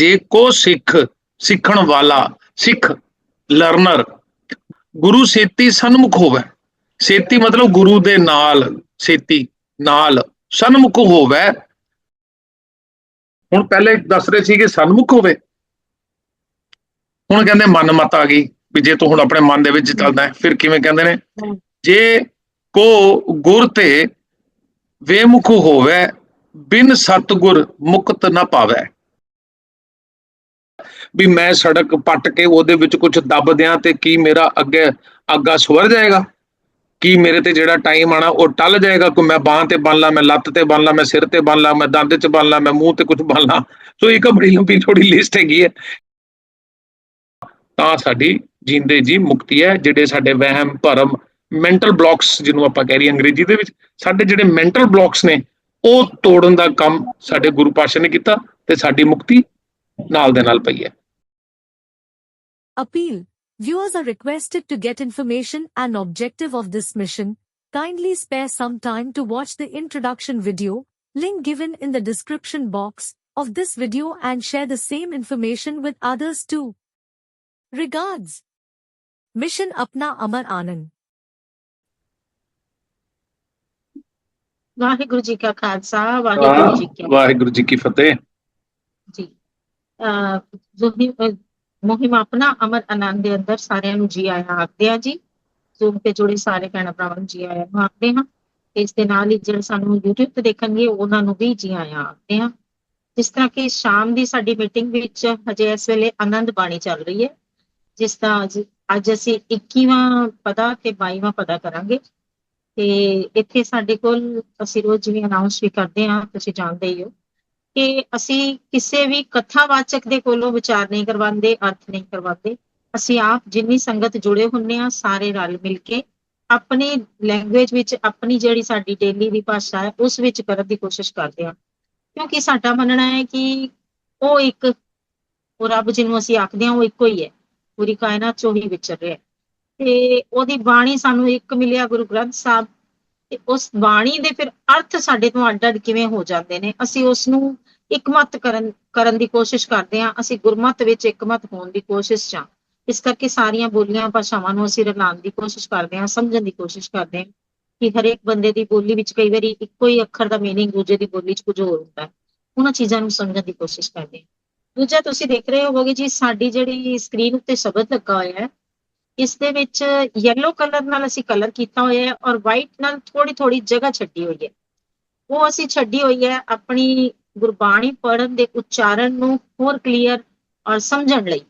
ਜੇ ਕੋ ਸਿੱਖ ਸਿੱਖਣ ਵਾਲਾ ਸਿੱਖ ਲਰਨਰ ਗੁਰੂ ਸੇਤੀ ਸਨਮੁਖ ਹੋਵੇ। ਸੇਤੀ ਮਤਲਬ ਗੁਰੂ ਦੇ ਨਾਲ ਸੇਤੀ ਨਾਲ ਸਨਮੁਖ ਹੋਵੇ। ਹੁਣ ਪਹਿਲੇ ਦੱਸ ਰਹੇ ਸੀ ਕਿ ਸਨਮੁਖ ਹੋਵੇ। ਹੁਣ ਕਹਿੰਦੇ ਮਨ ਮਤ ਆ ਗਈ ਵੀ ਜੇ ਤੂੰ ਹੁਣ ਆਪਣੇ ਮਨ ਦੇ ਵਿੱਚ ਚੱਲਦਾ ਹੈ ਫਿਰ ਕਿਵੇਂ ਕਹਿੰਦੇ ਨੇ? ਜੇ ਕੋ ਗੁਰ ਤੇ ਵੇਮੁਖ ਹੋਵੇ ਬਿਨ ਸਤਗੁਰ ਮੁਕਤ ਨਾ ਪਾਵੇ। ਵੀ ਮੈਂ ਸੜਕ ਪੱਟ ਕੇ ਉਹਦੇ ਵਿੱਚ ਕੁਝ ਦੱਬ ਦਿਆਂ ਤੇ ਕੀ ਮੇਰਾ ਅੱਗੇ ਅੱਗਾ ਸਵਰ ਜਾਏਗਾ? ਕੀ ਮੇਰੇ ਤੇ ਜਿਹੜਾ ਟਾਈਮ ਆਣਾ ਉਹ ਟਲ ਜਾਏਗਾ? ਕਿ ਮੈਂ ਬਾਹ ਤੇ ਬੰਨ ਲਾ, ਮੈਂ ਲੱਤ ਤੇ ਬੰਨ ਲਾ, ਮੈਂ ਸਿਰ ਤੇ ਬੰਨ ਲਾ, ਮੈਂ ਦੰਦ ਚ ਬੰਨ ਲਾ, ਮੈਂ ਮੂੰਹ ਤੇ ਕੁਝ ਬੰਨ ਲਾ, ਸੋ ਇੱਕ ਬੜੀ ਲੰਬੀ ਥੋੜੀ ਲਿਸਟ ਹੈਗੀ ਹੈ। ਤਾਂ ਸਾਡੀ ਜਿੰਦੇ ਜੀ ਮੁਕਤੀ ਹੈ, ਜਿਹੜੇ ਸਾਡੇ ਵਹਿਮ, ਭਰਮ ਮੈਂਟਲ ਬਲੌਕਸ ਜਿਹਨੂੰ ਆਪਾਂ ਕਹਿ ਰਹੀ ਅੰਗਰੇਜ਼ੀ ਦੇ ਵਿੱਚ, ਸਾਡੇ ਜਿਹੜੇ ਮੈਂਟਲ ਬਲੌਕਸ ਨੇ, ਉਹ ਤੋੜਨ ਦਾ ਕੰਮ ਸਾਡੇ ਗੁਰੂ ਪਾਸ਼ਾ ਨੇ ਕੀਤਾ ਤੇ ਸਾਡੀ ਮੁਕਤੀ ਨਾਲ ਦੇ ਨਾਲ ਪਈ ਹੈ। Appeal. Viewers are requested to get information and objective of this mission. Kindly spare some time to watch the introduction video, link given in the description box of this video and share the same information with others too. Regards. Mission Apna Amar Anand. Waheguru ji ਕਾ ਖਾਲਸਾ ਵਾਹਿਗੁਰੂ ਜੀ ਕੀ ਵਾਹਿਗੁਰੂ ਜੀ ਕੀ ਫਤਿਹ ਜੀ ਅਹ ਜੋ ਹੀ ਅਹ ਮੁਹਿੰਮ ਆਪਣਾ ਅਮਰ ਆਨੰਦ ਦੇ ਅੰਦਰ ਸਾਰਿਆਂ ਨੂੰ ਜੀ ਆਇਆ ਆਖਦੇ ਆ ਜੀ। ਜ਼ੂਮ ਤੇ ਜੁੜੇ ਸਾਰੇ ਭੈਣਾਂ ਭਰਾਵਾਂ ਨੂੰ ਜੀ ਆਇਆਂ ਨੂੰ ਆਖਦੇ ਹਾਂ। ਤੇ ਇਸ ਦੇ ਨਾਲ ਹੀ ਜਿਹੜੇ ਸਾਨੂੰ YouTube ਤੇ ਦੇਖਣਗੇ, ਉਹਨਾਂ ਨੂੰ ਵੀ ਜੀ ਆਇਆ ਆਖਦੇ ਹਾਂ। ਜਿਸ ਤਰ੍ਹਾਂ ਕਿ ਸ਼ਾਮ ਦੀ ਸਾਡੀ ਮੀਟਿੰਗ ਵਿੱਚ ਹਜੇ ਇਸ ਵੇਲੇ ਆਨੰਦ ਬਾਣੀ ਚੱਲ ਰਹੀ ਹੈ। ਜਿਸ ਦਾ ਅੱਜ- ਅੱਜ ਅਸੀਂ 21ਵਾਂ ਪਦਾ ਤੇ 22ਵਾਂ ਪਦਾ ਕਰਾਂਗੇ। ਤੇ ਇੱਥੇ ਸਾਡੇ ਕੋਲ ਅਸੀਂ ਰੋਜ਼ ਜਿਵੇਂ ਅਨਾਉਂਸ ਵੀ ਕਰਦੇ ਹਾਂ, ਤੁਸੀਂ ਜਾਣਦੇ ਹੀ ਹੋ। ਕਿ ਅਸੀਂ ਕਿਸੇ ਵੀ ਕਥਾਵਾਚਕ ਦੇ ਕੋਲੋਂ ਵਿਚਾਰ ਨਹੀਂ ਕਰਵਾਉਂਦੇ, ਅਰਥ ਨਹੀਂ ਕਰਵਾਉਂਦੇ। ਅਸੀਂ ਆਪ ਜਿੰਨੀ ਸੰਗਤ ਜੁੜੇ ਹੁੰਨੇ ਆ, ਸਾਰੇ ਰਲ ਮਿਲ ਕੇ ਆਪਣੀ ਲੈਂਗੁਏਜ ਵਿੱਚ, ਆਪਣੀ ਜਿਹੜੀ ਸਾਡੀ ਡੇਲੀ ਦੀ ਭਾਸ਼ਾ ਹੈ, ਉਸ ਵਿੱਚ ਕਰਨ ਦੀ ਕੋਸ਼ਿਸ਼ ਕਰਦੇ ਹਾਂ ਕਿਉਂਕਿ ਸਾਡਾ ਮੰਨਣਾ ਹੈ ਕਿ ਉਹ ਇੱਕ, ਉਹ ਰੱਬ ਜਿਹਨੂੰ ਅਸੀਂ ਆਖਦੇ ਹਾਂ ਉਹ ਇੱਕੋ ਹੀ ਹੈ। ਪੂਰੀ ਕਾਇਨਾਤ ਚੋਂ ਹੀ ਵਿਚਰ ਰਿਹਾ ਤੇ ਉਹਦੀ ਬਾਣੀ ਸਾਨੂੰ ਇੱਕ ਮਿਲਿਆ ਗੁਰੂ ਗ੍ਰੰਥ ਸਾਹਿਬ। ਤੇ ਉਸ ਬਾਣੀ ਦੇ ਫਿਰ ਅਰਥ ਸਾਡੇ ਤੋਂ ਅੱਡ-ਅੱਡ ਕਿਵੇਂ ਹੋ ਜਾਂਦੇ ਨੇ? ਅਸੀਂ ਉਸ ਨੂੰ ਇਕਮਤ ਕਰਨ ਕਰਨ ਦੀ ਕੋਸ਼ਿਸ਼ ਕਰਦੇ ਹਾਂ, ਅਸੀਂ ਗੁਰਮਤਿ ਵਿੱਚ ਇਕਮਤ ਹੋਣ ਦੀ ਕੋਸ਼ਿਸ਼ 'ਚ ਹਾਂ। ਇਸ ਕਰਕੇ ਸਾਰੀਆਂ ਬੋਲੀਆਂ ਭਾਸ਼ਾਵਾਂ ਨੂੰ ਅਸੀਂ ਰਲਾਉਣ ਦੀ ਕੋਸ਼ਿਸ਼ ਕਰਦੇ ਹਾਂ, ਸਮਝਣ ਦੀ ਕੋਸ਼ਿਸ਼ ਕਰਦੇ ਹਾਂ ਕਿ ਹਰੇਕ ਬੰਦੇ ਦੀ ਬੋਲੀ ਵਿੱਚ ਕਈ ਵਾਰੀ ਇੱਕੋ ਹੀ ਅੱਖਰ ਦਾ ਮੀਨਿੰਗ ਦੂਜੇ ਦੀ ਬੋਲੀ 'ਚ ਕੁਝ ਹੋਰ ਹੁੰਦਾ ਹੈ। ਉਹਨਾਂ ਚੀਜ਼ਾਂ ਨੂੰ ਸਮਝਣ ਦੀ ਕੋਸ਼ਿਸ਼ ਕਰਦੇ ਹਾਂ। ਦੂਜਾ, ਤੁਸੀਂ ਦੇਖ ਰਹੇ ਹੋਵੋਗੇ ਜੀ, ਸਾਡੀ ਜਿਹੜੀ ਸਕਰੀਨ ਉੱਤੇ ਸ਼ਬਦ ਲੱਗਾ ਹੋਇਆ ਹੈ, ਇਸ ਦੇ ਵਿੱਚ yellow ਕਲਰ ਨਾਲ ਅਸੀਂ ਕਲਰ ਕੀਤਾ ਹੋਇਆ ਹੈ ਔਰ ਵਾਈਟ ਨਾਲ ਥੋੜੀ ਥੋੜੀ ਜਗ੍ਹਾ ਛੱਡੀ ਹੋਈ ਹੈ। ਉਹ ਅਸੀਂ ਛੱਡੀ ਹੋਈ ਹੈ ਆਪਣੀ ਗੁਰਬਾਣੀ ਪੜ੍ਹਨ ਦੇ ਉਚਾਰਨ ਨੂੰ ਹੋਰ ਕਲੀਅਰ ਔਰ ਸਮਝਣ ਲਈ।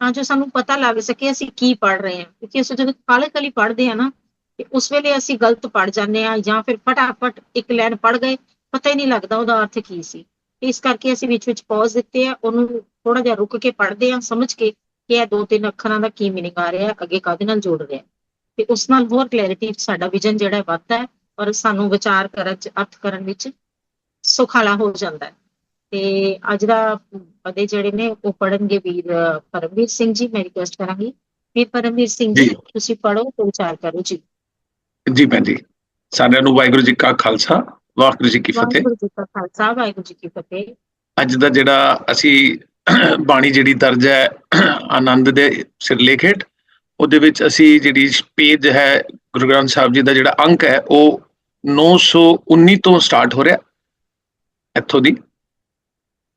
ਤਾਂ ਜੋ ਸਾਨੂੰ ਪਤਾ ਲੱਗ ਸਕੇ ਅਸੀਂ ਕੀ ਪੜ੍ਹ ਰਹੇ ਹਾਂ। ਕਿਉਂਕਿ ਅਸੀਂ ਜਦੋਂ ਕਾਲੇ ਕਲੀ ਪੜ੍ਹਦੇ ਹਾਂ ਨਾ, ਤੇ ਉਸ ਵੇਲੇ ਅਸੀਂ ਗਲਤ ਪੜ੍ਹ ਜਾਂਦੇ ਹਾਂ ਜਾਂ ਫਿਰ ਫਟਾਫਟ ਇੱਕ ਲਾਈਨ ਪੜ੍ਹ ਗਏ, ਪਤਾ ਹੀ ਨਹੀਂ ਲੱਗਦਾ ਉਹਦਾ ਅਰਥ ਕੀ ਸੀ। ਇਸ ਕਰਕੇ ਅਸੀਂ ਵਿੱਚ ਵਿੱਚ ਪੌਜ਼ ਦਿੱਤੇ ਆ, ਉਹਨੂੰ ਥੋੜਾ ਜਿਹਾ ਰੁਕ ਕੇ ਪੜ੍ਹਦੇ ਹਾਂ, ਸਮਝ ਕੇ ਕਿ ਇਹ ਦੋ ਤਿੰਨ ਅੱਖਰਾਂ ਦਾ ਕੀ ਮੀਨਿੰਗ ਆ ਰਿਹਾ, ਅੱਗੇ ਕਾਹਦੇ ਨਾਲ ਜੋੜ ਰਿਹਾ। ਤੇ ਉਸ ਨਾਲ ਹੋਰ ਕਲੈਰਿਟੀ ਸਾਡਾ ਵਿਜ਼ਨ ਜਿਹੜਾ ਹੈ ਵੱਧਦਾ ਹੈ ਔਰ ਸਾਨੂੰ ਵਿਚਾਰ ਕਰਨ ਚ, ਅਰਥ ਕਰਨ ਵਿੱਚ ਸੁਖਾਲਾ ਹੋ ਜਾਂਦਾ ਹੈ। ਤੇ ਅੱਜ ਦਾ ਪਦੇ ਜਿਹੜੇ ਨੇ ਉਹ ਪੜਨਗੇ ਵੀਰ ਪਰਮਵੀਰ ਸਿੰਘ ਜੀ ਮੈਂ ਰਿਕੁਐਸਟ ਕਰਾਂਗੀ ਵੀਰ ਪਰਮਵੀਰ ਸਿੰਘ ਜੀ ਜੀ। ਤੁਸੀਂ ਪੜੋ ਤੇ ਵਿਚਾਰ ਕਰੋ ਜੀ। ਜੀ ਭੈਣ ਜੀ। ਸਾਰਿਆਂ ਨੂੰ ਵਾਹਿਗੁਰੂ ਜੀ ਕਾ ਖਾਲਸਾ ਵਾਹਿਗੁਰੂ ਜੀ ਕੀ ਫਤਿਹ। ਵਾਹਿਗੁਰੂ ਜੀ ਕਾ ਖਾਲਸਾ ਵਾਹਿਗੁਰੂ ਜੀ ਕੀ ਫਤਿਹ। ਅੱਜ ਦਾ ਜਿਹੜਾ ਅਸੀਂ ਬਾਣੀ ਜਿਹੜੀ ਦਰਜ ਹੈ ਆਨੰਦ ਦੇ ਸਿਰਲੇਖ ਹੇਠ ਉਹਦੇ ਵਿੱਚ ਅਸੀਂ ਜਿਹੜੀ ਪੇਜ ਹੈ ਗੁਰੂ ਗ੍ਰੰਥ ਸਾਹਿਬ ਜੀ ਦਾ ਜਿਹੜਾ ਅੰਕ ਹੈ ਉਹ 919 ਤੋਂ ਸਟਾਰਟ ਹੋ ਰਿਹਾ। ਇੱਥੋਂ ਦੀ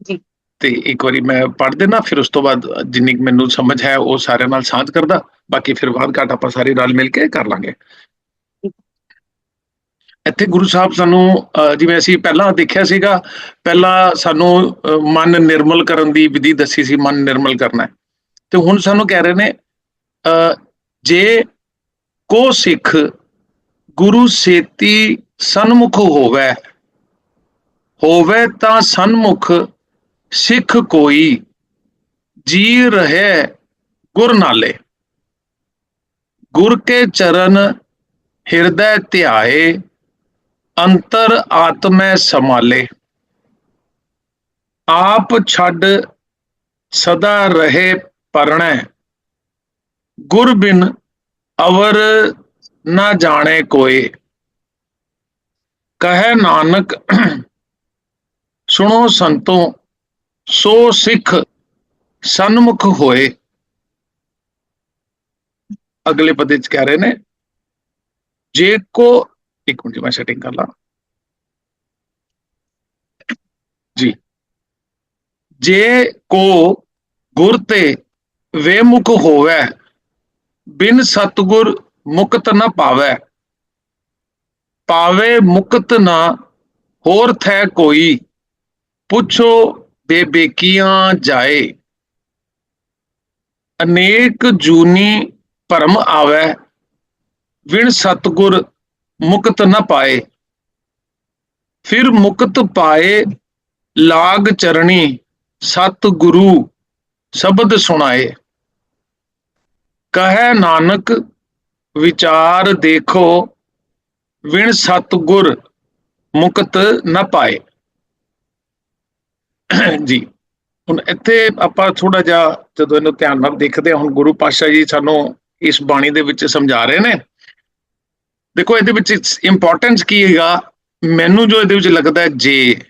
ਜੀ। ਤੇ ਇੱਕ ਵਾਰੀ ਮੈਂ ਪੜ੍ਹ ਦੇਣਾ ਫਿਰ ਉਸ ਤੋਂ ਬਾਅਦ ਜਿੰਨੀ ਕੁ ਮੈਨੂੰ ਸਮਝ ਹੈ ਉਹ ਸਾਰਿਆਂ ਨਾਲ ਸਾਂਝ ਕਰਦਾ ਬਾਕੀ ਫਿਰ ਬਾਅਦ ਘਾਟ ਆਪਾਂ ਸਾਰੇ ਰਲ ਮਿਲ ਕੇ ਕਰ ਲਾਂਗੇ ਇੱਥੇ ਗੁਰੂ ਸਾਹਿਬ ਸਾਨੂੰ ਜਿਵੇਂ ਅਸੀਂ ਪਹਿਲਾਂ ਦੇਖਿਆ ਸੀਗਾ ਪਹਿਲਾਂ ਸਾਨੂੰ ਮਨ ਨਿਰਮਲ ਕਰਨ ਦੀ ਵਿਧੀ ਦੱਸੀ ਸੀ ਮਨ ਨਿਰਮਲ ਕਰਨਾ। ਤੇ ਹੁਣ ਸਾਨੂੰ ਕਹਿ ਰਹੇ ਨੇ ਜੇ ਕੋ ਸਿੱਖ ਗੁਰੂ ਸੇਤੀ ਸਨਮੁਖ ਹੋਵੇ ਹੋਵੇ ਤਾਂ ਸਨਮੁਖ, ਸਿੱਖ ਕੋਈ, ਜੀ ਰਹੇ ਗੁਰ ਨਾਲੇ ਗੁਰ ਕੇ ਚਰਨ ਹਿਰਦੈ ਧਿਆਏ, ਅੰਤਰ ਆਤਮੈ ਸਮਾਲੇ ਆਪ ਛੱਡ ਸਦਾ ਰਹੇ ਪਰਣੈ। ਗੁਰ ਬਿਨ ਅਵਰ ਨਾ ਜਾਣੇ ਕੋਏ। ਕਹੈ ਨਾਨਕ ਸੁਣੋ ਸੰਤੋ, ਸੋ ਸਿੱਖ ਸਨਮੁਖ ਹੋਏ। ਅਗਲੇ ਪਦੇ ਚ ਕਹਿ ਰਹੇ ਨੇ, ਜੇ ਕੋ, ਇੱਕ ਮਿੰਟ ਮੈਂ ਸੈਟਿੰਗ ਕਰ ਲਾਂ। ਜੀ। ਜੇ ਕੋ ਗੁਰ ਤੇ ਵੇਮੁਖ ਹੋਵੇ, ਬਿਨ ਸਤਗੁਰ ਮੁਕਤ ਨਾ ਪਾਵੇ ਪਾਵੇ ਮੁਕਤ ਨਾ, ਹੋਰ ਥੈ ਕੋਈ। ਪੁੱਛੋ ਬੇਬੇਕੀਆਂ ਜਾਏ? ਅਨੇਕ ਜੂਨੀ ਭਰਮ ਆਵੇ, ਵਿਣ ਸਤਗੁਰ ਮੁਕਤ ਨ ਪਾਏ। ਫਿਰ ਮੁਕਤ ਪਾਏ ਲਾਗ ਚਰਣੀ ਸਤ ਗੁਰੂ ਸ਼ਬਦ ਸੁਣਾਏ। ਕਹੈ ਨਾਨਕ, ਵਿਚਾਰ ਦੇਖੋ, ਵਿਣ ਸਤਗੁਰ ਮੁਕਤ ਨ ਪਾਏ। ਜੀ। ਹੁਣ ਇੱਥੇ ਆਪਾਂ ਥੋੜਾ ਜਿਹਾ ਜਦੋਂ ਇਹਨੂੰ ਧਿਆਨ ਨਾਲ ਦੇਖਦੇ ਹਾਂ ਹੁਣ ਗੁਰੂ ਪਾਤਸ਼ਾਹ ਜੀ ਸਾਨੂੰ ਇਸ ਬਾਣੀ ਦੇ ਵਿੱਚ ਸਮਝਾ ਰਹੇ ਨੇ। ਦੇਖੋ ਇਹਦੇ ਵਿੱਚ ਇੰਪੋਰਟੈਂਸ ਕੀ ਹੈਗਾ? ਮੈਨੂੰ ਜੋ ਇਹਦੇ ਵਿੱਚ ਲੱਗਦਾ ਹੈ ਜੇ।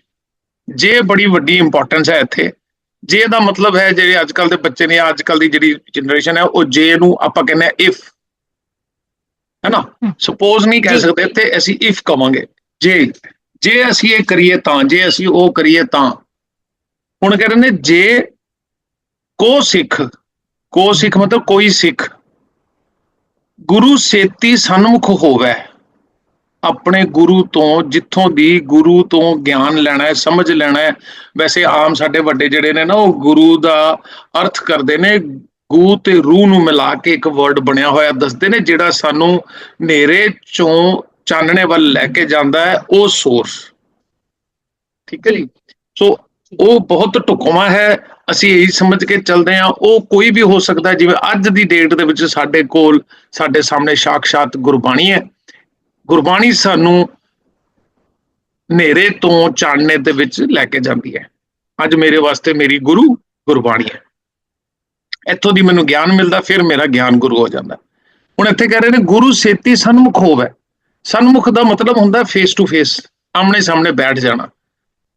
ਜੇ ਬੜੀ ਵੱਡੀ ਇੰਪੋਰਟੈਂਸ ਹੈ ਇੱਥੇ। ਜੇ ਦਾ ਮਤਲਬ ਹੈ ਜਿਹੜੇ ਅੱਜ ਕੱਲ ਦੇ ਬੱਚੇ ਨੇ ਅੱਜ ਕੱਲ ਦੀ ਜਿਹੜੀ ਜਨਰੇਸ਼ਨ ਹੈ ਉਹ ਜੇ ਨੂੰ ਆਪਾਂ ਕਹਿੰਦੇ ਆ ਇਫ ਹੈ। ਨਾ। ਸਪੋਜ਼ ਨਹੀਂ ਕਹਿ। ਸਕਦੇ ਇੱਥੇ ਅਸੀਂ ਇਫ ਕਵਾਂਗੇ। ਜੇ। ਜੇ ਅਸੀਂ ਇਹ ਕਰੀਏ ਤਾਂ ਜੇ ਅਸੀਂ ਉਹ ਕਰੀਏ ਤਾਂ। ਹੁਣ ਕਹਿੰਦੇ ਨੇ ਜੇ ਕੋ ਸਿੱਖ ਕੋ ਸਿੱਖ ਮਤਲਬ ਕੋਈ ਸਿੱਖ ਗੁਰੂ ਸੇਤੀ ਸਨਮੁਖ ਹੋਵੇ ਆਪਣੇ ਗੁਰੂ ਤੋਂ ਜਿੱਥੋਂ ਦੀ ਗੁਰੂ ਤੋਂ ਗਿਆਨ ਲੈਣਾ ਹੈ ਸਮਝ ਲੈਣਾ ਹੈ ਵੈਸੇ ਆਮ ਸਾਡੇ ਵੱਡੇ ਜਿਹੜੇ ਨੇ ਨਾ ਉਹ ਗੁਰੂ ਦਾ ਅਰਥ ਕਰਦੇ ਨੇ ਗੂ ਤੇ ਰੂਹ ਨੂੰ ਮਿਲਾ ਕੇ ਇੱਕ ਵਰਡ ਬਣਿਆ ਹੋਇਆ ਦੱਸਦੇ ਨੇ ਜਿਹੜਾ ਸਾਨੂੰ ਹਨੇਰੇ ਚੋਂ ਚਾਨਣੇ ਵੱਲ ਲੈ ਕੇ ਜਾਂਦਾ ਹੈ ਉਹ ਸੋਰਸ ਠੀਕ ਹੈ ਜੀ? ਸੋ ਉਹ ਬਹੁਤ ਢੁਕਵਾਂ ਹੈ। ਅਸੀਂ ਇਹੀ ਸਮਝ ਕੇ ਚੱਲਦੇ ਹਾਂ। ਉਹ ਕੋਈ ਵੀ ਹੋ ਸਕਦਾ ਜਿਵੇਂ ਅੱਜ ਦੀ ਡੇਟ ਦੇ ਵਿੱਚ ਸਾਡੇ ਕੋਲ, ਸਾਡੇ ਸਾਹਮਣੇ ਸਾਖਸ਼ਾਤ ਗੁਰਬਾਣੀ ਹੈ। ਗੁਰਬਾਣੀ ਸਾਨੂੰ ਹਨੇਰੇ ਤੋਂ ਚਾਨਣੇ ਦੇ ਵਿੱਚ ਲੈ ਕੇ ਜਾਂਦੀ ਹੈ। ਅੱਜ ਮੇਰੇ ਵਾਸਤੇ ਮੇਰੀ ਗੁਰੂ ਗੁਰਬਾਣੀ ਹੈ। ਇੱਥੋਂ ਦੀ ਮੈਨੂੰ ਗਿਆਨ ਮਿਲਦਾ, ਫਿਰ ਮੇਰਾ ਗਿਆਨ ਗੁਰੂ ਹੋ ਜਾਂਦਾ। ਹੁਣ ਇੱਥੇ ਕਹਿ ਰਹੇ ਨੇ, ਗੁਰੂ ਸੇਤੀ ਸਨਮੁਖ ਹੋਵੇ। ਸਨਮੁਖ ਦਾ ਮਤਲਬ ਹੁੰਦਾ ਫੇਸ ਟੂ ਫੇਸ ਆਮਣੇ ਸਾਹਮਣੇ ਬੈਠ ਜਾਣਾ।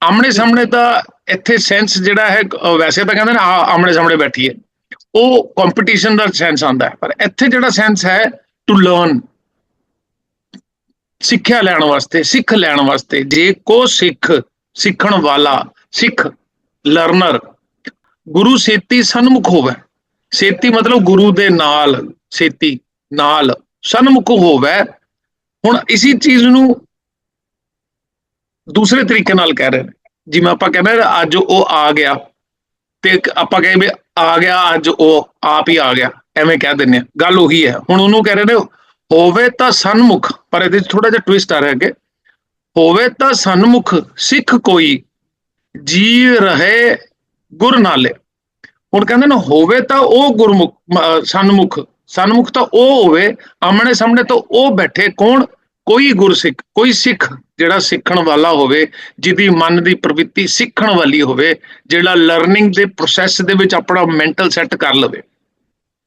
ਆਮਣੇ ਸਾਹਮਣੇ ਤਾਂ ਇੱਥੇ ਸੈਂਸ ਜਿਹੜਾ ਹੈ ਵੈਸੇ ਤਾਂ ਕਹਿੰਦੇ ਨੇ ਆਮਣੇ ਸਾਹਮਣੇ ਬੈਠੀਏ ਉਹ ਕੰਪੀਟੀਸ਼ਨ ਦਾ ਸੈਂਸ ਆਉਂਦਾ ਹੈ। ਪਰ ਇੱਥੇ ਜਿਹੜਾ ਸੈਂਸ ਹੈ ਟੂ ਲਰਨ ਸਿੱਖਿਆ ਲੈਣ ਵਾਸਤੇ, ਸਿੱਖ ਲੈਣ ਵਾਸਤੇ, ਜੇ ਕੋ ਸਿੱਖ, ਸਿੱਖਣ ਵਾਲਾ, ਸਿੱਖ ਲਰਨਰ ਗੁਰੂ ਸੇਤੀ ਸਨਮੁਖ ਹੋਵੇ। ਸੇਤੀ ਮਤਲਬ ਗੁਰੂ ਦੇ ਨਾਲ, ਸੇਤੀ ਨਾਲ ਸਨਮੁਖ ਹੋਵੇ। ਹੁਣ ਇਸੀ ਚੀਜ਼ ਨੂੰ ਦੂਸਰੇ ਤਰੀਕੇ ਨਾਲ ਕਹਿ ਰਹੇ ਨੇ। ਜਿਵੇਂ ਆਪਾਂ ਕਹਿੰਦੇ ਅੱਜ ਉਹ ਆ ਗਿਆ ਤੇ ਆਪਾਂ ਕਹੇ ਵੀ ਆ ਗਿਆ, ਅੱਜ ਉਹ ਆਪ ਹੀ ਆ ਗਿਆ, ਐਵੇਂ ਕਹਿ ਦਿੰਨੇ ਆ ਗੱਲ ਉਹੀ ਹੈ। ਹੁਣ ਉਹਨੂੰ ਕਹਿ ਰਹੇ ਨੇ, ਹੋਵੇ ਤਾਂ ਸਨਮੁਖ, ਪਰ ਇਹਦੇ ਥੋੜਾ ਜਿਹਾ ਟਵਿਸਟ ਆ ਰਿਹਾ ਅੱਗੇ। ਹੋਵੇ ਤਾਂ ਸਨਮੁਖ ਸਿੱਖ ਕੋਈ ਜੀ ਰਹੇ ਗੁਰ ਨਾਲੇ ਹੁਣ ਕਹਿੰਦੇ ਨੇ, ਹੋਵੇ ਤਾਂ ਉਹ ਗੁਰਮੁਖ, ਮ- ਸਨਮੁਖ ਸਨਮੁਖ ਤਾਂ ਉਹ ਹੋਵੇ, ਆਮਣੇ ਸਾਹਮਣੇ ਤਾਂ ਉਹ ਬੈਠੇ। ਕੌਣ? ਕੋਈ ਗੁਰਸਿੱਖ, ਕੋਈ ਸਿੱਖ। ਜਿਹੜਾ ਸਿੱਖਣ ਵਾਲਾ ਹੋਵੇ, ਜਿਹਦੀ ਮਨ ਦੀ ਪ੍ਰਵਿਰਤੀ ਸਿੱਖਣ ਵਾਲੀ ਹੋਵੇ, ਜਿਹੜਾ ਲਰਨਿੰਗ ਦੇ ਪ੍ਰੋਸੈਸ ਦੇ ਵਿੱਚ ਆਪਣਾ ਮੈਂਟਲ ਸੈੱਟ ਕਰ ਲਵੇ।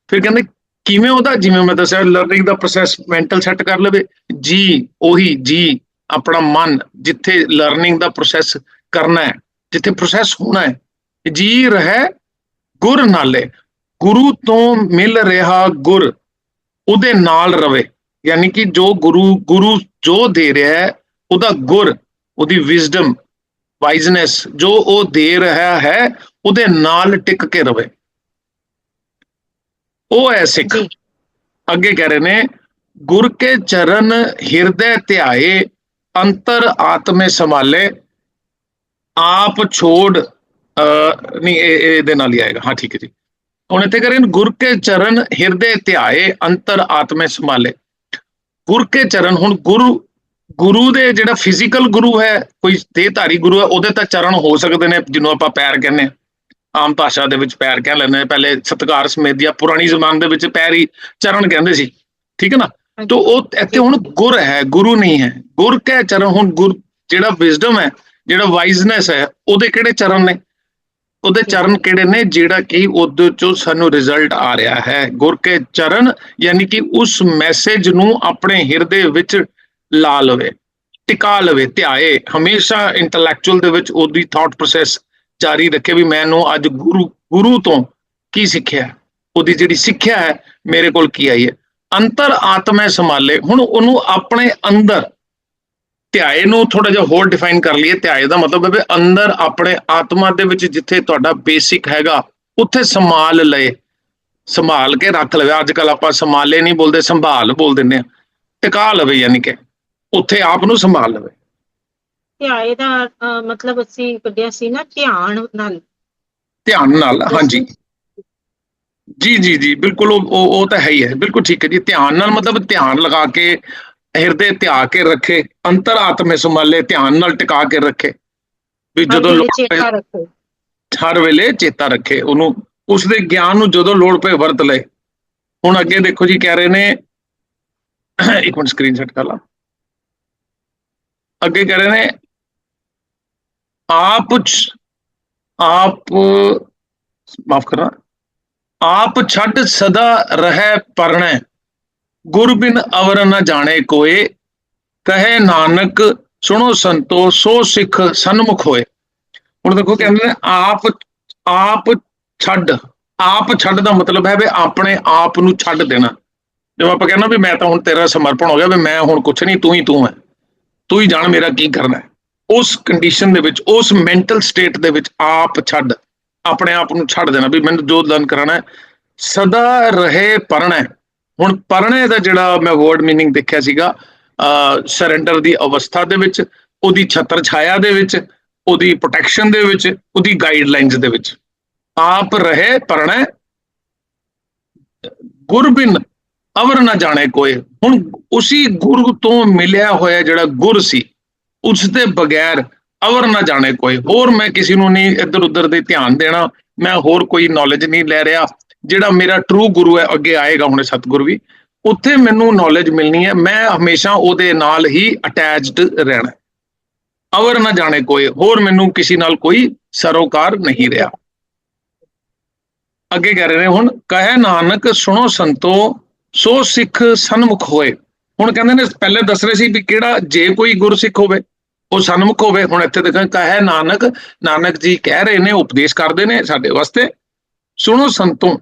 ਫਿਰ ਕਹਿੰਦੇ, ਕਿਵੇਂ ਉਹਦਾ? ਜਿਵੇਂ ਮੈਂ ਦੱਸਿਆ ਲਰਨਿੰਗ ਦਾ ਪ੍ਰੋਸੈਸ ਮੈਂਟਲ ਸੈੱਟ ਕਰ ਲਵੇ। ਜੀ, ਉਹੀ, ਜੀ, ਆਪਣਾ ਮਨ, ਜਿੱਥੇ ਲਰਨਿੰਗ ਦਾ ਪ੍ਰੋਸੈਸ ਕਰਨਾ ਹੈ, ਜਿੱਥੇ ਪ੍ਰੋਸੈਸ ਹੋਣਾ ਹੈ। ਜੀ ਰਹਿ ਗੁਰ ਨਾਲੇ। ਗੁਰੂ ਤੋਂ ਮਿਲ ਰਿਹਾ ਗੁਰ, ਉਹਦੇ ਨਾਲ ਰਵੇ। ਯਾਨੀ ਕਿ ਜੋ ਗੁਰੂ ਗੁਰੂ ਜੋ ਦੇ ਰਿਹਾ ਹੈ ਉਹਦਾ ਗੁਰ ਉਹਦੀ ਵਿਜ਼ਡਮ ਵਾਈਜ਼ਨੈਸ ਜੋ ਉਹ ਦੇ ਰਿਹਾ ਹੈ ਉਹਦੇ ਨਾਲ ਟਿਕ ਕੇ ਰਵੇ। ਉਹ ਹੈ ਸਿੱਖ। ਅੱਗੇ ਕਹਿ ਰਹੇ ਨੇ ਗੁਰ ਕੇ ਚਰਨ ਹਿਰਦੈ ਧਿਆਏ ਅੰਤਰ ਆਤਮੇ ਸੰਭਾਲੇ ਆਪ ਛੋੜ ਨਹੀਂ ਇਹ ਇਹ ਇਹਦੇ ਨਾਲ ਹੀ ਆਏਗਾ। ਹਾਂ ਠੀਕ ਹੈ ਜੀ। ਹੁਣ ਇੱਥੇ ਕਰੇ ਨੇ ਗੁਰ ਕੇ ਚਰਨ ਹਿਰਦੇ ਧਿਆਏ ਅੰਤਰ ਆਤਮੇ ਸੰਭਾਲੇ। ਗੁਰ ਕੇ ਚਰਨ ਹੁਣ ਗੁਰੂ ਗੁਰੂ ਦੇ ਜਿਹੜਾ ਫਿਜ਼ੀਕਲ ਗੁਰੂ ਹੈ ਕੋਈ ਦੇਹਧਾਰੀ ਗੁਰੂ ਹੈ ਉਹਦੇ ਤਾਂ ਚਰਨ ਹੋ ਸਕਦੇ ਨੇ ਜਿਹਨੂੰ ਆਪਾਂ ਪੈਰ ਕਹਿੰਦੇ ਹਾਂ। ਆਮ ਭਾਸ਼ਾ ਦੇ ਵਿੱਚ ਪੈਰ ਕਹਿ ਲੈਂਦੇ ਨੇ ਪਹਿਲੇ ਸਤਕਾਰ ਸਮੇਤ ਜਾਂ ਪੁਰਾਣੀ ਜ਼ਮਾਨ ਦੇ ਵਿੱਚ ਪੈਰ ਹੀ ਚਰਨ ਕਹਿੰਦੇ ਸੀ। ਠੀਕ ਹੈ ਨਾ? ਤੋ ਉਹ ਇੱਥੇ ਹੁਣ ਗੁਰ ਹੈ ਗੁਰੂ ਨਹੀਂ ਹੈ। ਗੁਰ ਕੈ ਚਰਨ ਹੁਣ ਗੁਰ ਜਿਹੜਾ ਵਿਜ਼ਡਮ ਹੈ ਜਿਹੜਾ ਵਾਈਜ਼ਨੈਸ ਹੈ ਉਹਦੇ ਕਿਹੜੇ ਚਰਨ ਨੇ? ਉਹਦੇ ਚਰਨ ਕਿਹੜੇ ਨੇ? ਜਿਹੜਾ ਕਿ ਉਹਦੇ ਚੋਂ ਸਾਨੂੰ ਰਿਜ਼ਲਟ ਆ ਰਿਹਾ ਹੈ। ਗੁਰ ਕੇ ਚਰਨ ਯਾਨੀ ਕਿ ਉਸ ਮੈਸੇਜ ਨੂੰ ਆਪਣੇ ਹਿਰਦੇ ਵਿੱਚ ਲਾ ਲਵੇ, ਟਿਕਾ ਲਵੇ, ਧਿਆਏ। ਹਮੇਸ਼ਾ ਇੰਟੈਲੈਕਚੁਅਲ ਦੇ ਵਿੱਚ ਉਹਦੀ ਥਾਟ ਪ੍ਰੋਸੈਸ ਜਾਰੀ ਰੱਖੇ ਵੀ ਮੈਨੂੰ ਅੱਜ ਗੁਰੂ ਗੁਰੂ ਤੋਂ ਕੀ ਸਿੱਖਿਆ ਉਹਦੀ ਜਿਹੜੀ ਸਿੱਖਿਆ ਹੈ, ਮੇਰੇ ਕੋਲ ਕੀ ਆਈ ਹੈ? ਅੰਤਰ ਆਤਮੈ ਸੰਭਾਲੇ। ਹੁਣ ਉਹਨੂੰ ਆਪਣੇ ਅੰਦਰ ਧਿਆਏ ਨੂੰ ਥੋੜਾ ਜਿਹਾ ਹੋਰ ਡਿਫਾਈਨ ਕਰ ਲਈਏ। ਧਿਆਏ ਦਾ ਮਤਲਬ ਹੈ ਵੀ ਅੰਦਰ ਆਪਣੇ ਆਤਮਾ ਦੇ ਵਿੱਚ ਜਿੱਥੇ ਤੁਹਾਡਾ ਬੇਸਿਕ ਹੈਗਾ, ਉੱਥੇ ਸੰਭਾਲ ਲਏ। ਸੰਭਾਲ ਕੇ ਰੱਖ ਲਵੇ। ਅੱਜ ਕੱਲ ਆਪਾਂ ਸੰਭਾਲੇ ਨਹੀਂ ਬੋਲਦੇ, ਸੰਭਾਲ ਬੋਲ ਦਿੰਦੇ ਆ ਟਿਕਾ ਲਵੇ ਯਾਨੀ ਕਿ। ਉੱਥੇ ਆਪ ਨੂੰ ਸੰਭਾਲ ਲਵੇ। ਧਿਆਏ ਦਾ ਅਹ, ਮਤਲਬ ਅਸੀਂ ਕੱਢਿਆ ਸੀ ਨਾ ਧਿਆਨ ਨਾਲ। ਧਿਆਨ ਨਾਲ ਹਾਂਜੀ। ਜੀ ਜੀ ਜੀ ਬਿਲਕੁਲ ਉਹ ਉਹ ਉਹ ਤਾਂ ਹੈ ਹੀ ਹੈ ਬਿਲਕੁਲ ਠੀਕ ਹੈ ਜੀ। ਧਿਆਨ ਨਾਲ ਮਤਲਬ ਧਿਆਨ ਲਗਾ ਕੇ ਹਿਰਦੇ ਧਿਆ ਕੇ ਰੱਖੇ ਅੰਤਰ ਆਤਮੇ ਸੰਭਾਲੇ ਧਿਆਨ ਨਾਲ ਟਿਕਾ ਕੇ ਰੱਖੇ। ਵੀ ਜਦੋਂ ਲੋੜ ਪਏ ਚੇਤਾ ਰੱਖੋ। ਹਰ ਵੇਲੇ ਚੇਤਾ ਰੱਖੇ ਉਹਨੂੰ ਉਸ ਦੇ ਗਿਆਨ ਨੂੰ ਜਦੋਂ ਲੋੜ ਪਏ ਵਰਤ ਲਏ। ਹੁਣ ਅੱਗੇ ਦੇਖੋ ਜੀ ਕਹਿ ਰਹੇ ਨੇ ਇੱਕ ਮਿੰਟ ਸਕਰੀਨਸ਼ਾਟ ਕਰ ਲਾ। ਅੱਗੇ ਕਹਿ ਰਹੇ ਨੇ, ਆਪ ਆਪ, ਮਾਫ ਕਰਨਾ, ਆਪ ਛੱਡ ਸਦਾ ਰਹਿ ਪਰਣੈ, ਗੁਰ ਬਿਨ ਅਵਰ ਨ ਜਾਣੇ ਕੋਏ, ਕਹੇ ਨਾਨਕ ਸੁਣੋ ਸੰਤੋ, ਸੋ ਸਿੱਖ ਸਨਮੁਖ ਹੋਏ। ਹੁਣ ਦੇਖੋ ਕਹਿੰਦੇ ਨੇ, ਆਪ ਆਪ ਛੱਡ ਆਪ ਛੱਡ ਦਾ ਮਤਲਬ ਹੈ ਵੀ ਆਪਣੇ ਆਪ ਨੂੰ ਛੱਡ ਦੇਣਾ। ਜਿਵੇਂ ਆਪਾਂ ਕਹਿੰਦਾ ਵੀ ਮੈਂ ਤਾਂ ਹੁਣ ਤੇਰਾ ਸਮਰਪਣ ਹੋ ਗਿਆ, ਵੀ ਮੈਂ ਹੁਣ ਕੁਛ ਨਹੀਂ, ਤੂੰ ਹੀ ਤੂੰ ਹੈ। ਤੂੰ ਹੀ ਜਾਣ ਮੇਰਾ ਕੀ ਕਰਨਾ ਹੈ। ਉਸ ਕੰਡੀਸ਼ਨ ਦੇ ਵਿੱਚ, ਉਸ ਮੈਂਟਲ ਸਟੇਟ ਦੇ ਵਿੱਚ ਆਪ ਛੱਡ, ਆਪਣੇ ਆਪ ਨੂੰ ਛੱਡ ਦੇਣਾ ਵੀ ਮੈਨੂੰ ਜੋ ਦਨ ਕਰਾਣਾ ਹੈ, ਸਦਾ ਰਹੇ ਪਰਣੈ। ਹੁਣ ਪਰਣੈ ਦਾ ਜਿਹੜਾ ਮੈਂ ਵਰਡ ਮੀਨਿੰਗ ਦੇਖਿਆ ਸੀਗਾ ਸਰੈਂਡਰ ਦੀ ਅਵਸਥਾ ਦੇ ਵਿੱਚ, ਉਹਦੀ ਛਤਰ ਛਾਇਆ ਦੇ ਵਿੱਚ, ਉਹਦੀ ਪ੍ਰੋਟੈਕਸ਼ਨ ਦੇ ਵਿੱਚ, ਉਹਦੀ ਗਾਈਡਲਾਈਨਸ ਦੇ ਵਿੱਚ। ਆਪ ਰਹੇ ਪਰਣੈ। ਗੁਰਬਿਨ ਅਵਰ ਨਾ ਜਾਣੇ ਕੋਈ ਹੁਣ ਉਸੇ ਗੁਰੂ ਤੋਂ ਮਿਲਿਆ ਹੋਇਆ ਜਿਹੜਾ ਗੁਰ ਸੀ ਉਸ ਦੇ ਬਗੈਰ ਅਵਰ ਨਾ ਜਾਣੇ ਕੋਈ। ਹੋਰ ਮੈਂ ਕਿਸੇ ਨੂੰ ਨਹੀਂ ਇੱਧਰ ਉੱਧਰ ਦੇ ਧਿਆਨ ਦੇਣਾ, ਮੈਂ ਹੋਰ ਕੋਈ ਨੌਲੇਜ ਨਹੀਂ ਲੈ ਰਿਹਾ, ਜਿਹੜਾ ਮੇਰਾ ਟਰੂ ਗੁਰੂ ਹੈ, ਅੱਗੇ ਆਏਗਾ ਹੁਣ ਸਤਿਗੁਰ ਵੀ। ਉੱਥੇ ਮੈਨੂੰ ਨੌਲੇਜ ਮਿਲਣੀ ਹੈ, ਮੈਂ ਹਮੇਸ਼ਾ ਉਹਦੇ ਨਾਲ ਹੀ ਅਟੈਚਡ ਰਹਿਣਾ। ਅਵਰ ਨਾ ਜਾਣੇ ਕੋਈ, ਹੋਰ ਮੈਨੂੰ ਕਿਸੇ ਨਾਲ ਕੋਈ ਸਰੋਕਾਰ ਨਹੀਂ ਰਿਹਾ। ਅੱਗੇ ਕਹਿ ਰਹੇ ਨੇ ਹੁਣ, ਕਹੇ ਨਾਨਕ ਸੁਣੋ ਸੰਤੋ ਸੋ ਸਿੱਖ ਸਨਮੁਖ ਹੋਏ। ਹੁਣ ਕਹਿੰਦੇ ਨੇ, ਪਹਿਲੇ ਦੱਸ ਰਹੇ ਸੀ ਵੀ ਕਿਹੜਾ, ਜੇ ਕੋਈ ਗੁਰਸਿੱਖ ਹੋਵੇ, ਉਹ ਸਨਮੁਖ ਹੋਵੇ। ਹੁਣ ਇੱਥੇ ਦੇਖਾਂ ਕਹੇ ਨਾਨਕ। ਨਾਨਕ ਜੀ ਕਹਿ ਰਹੇ ਨੇ, ਉਪਦੇਸ਼ ਕਰਦੇ ਨੇ ਸਾਡੇ ਵਾਸਤੇ। ਸੁਣੋ ਸੰਤੋ।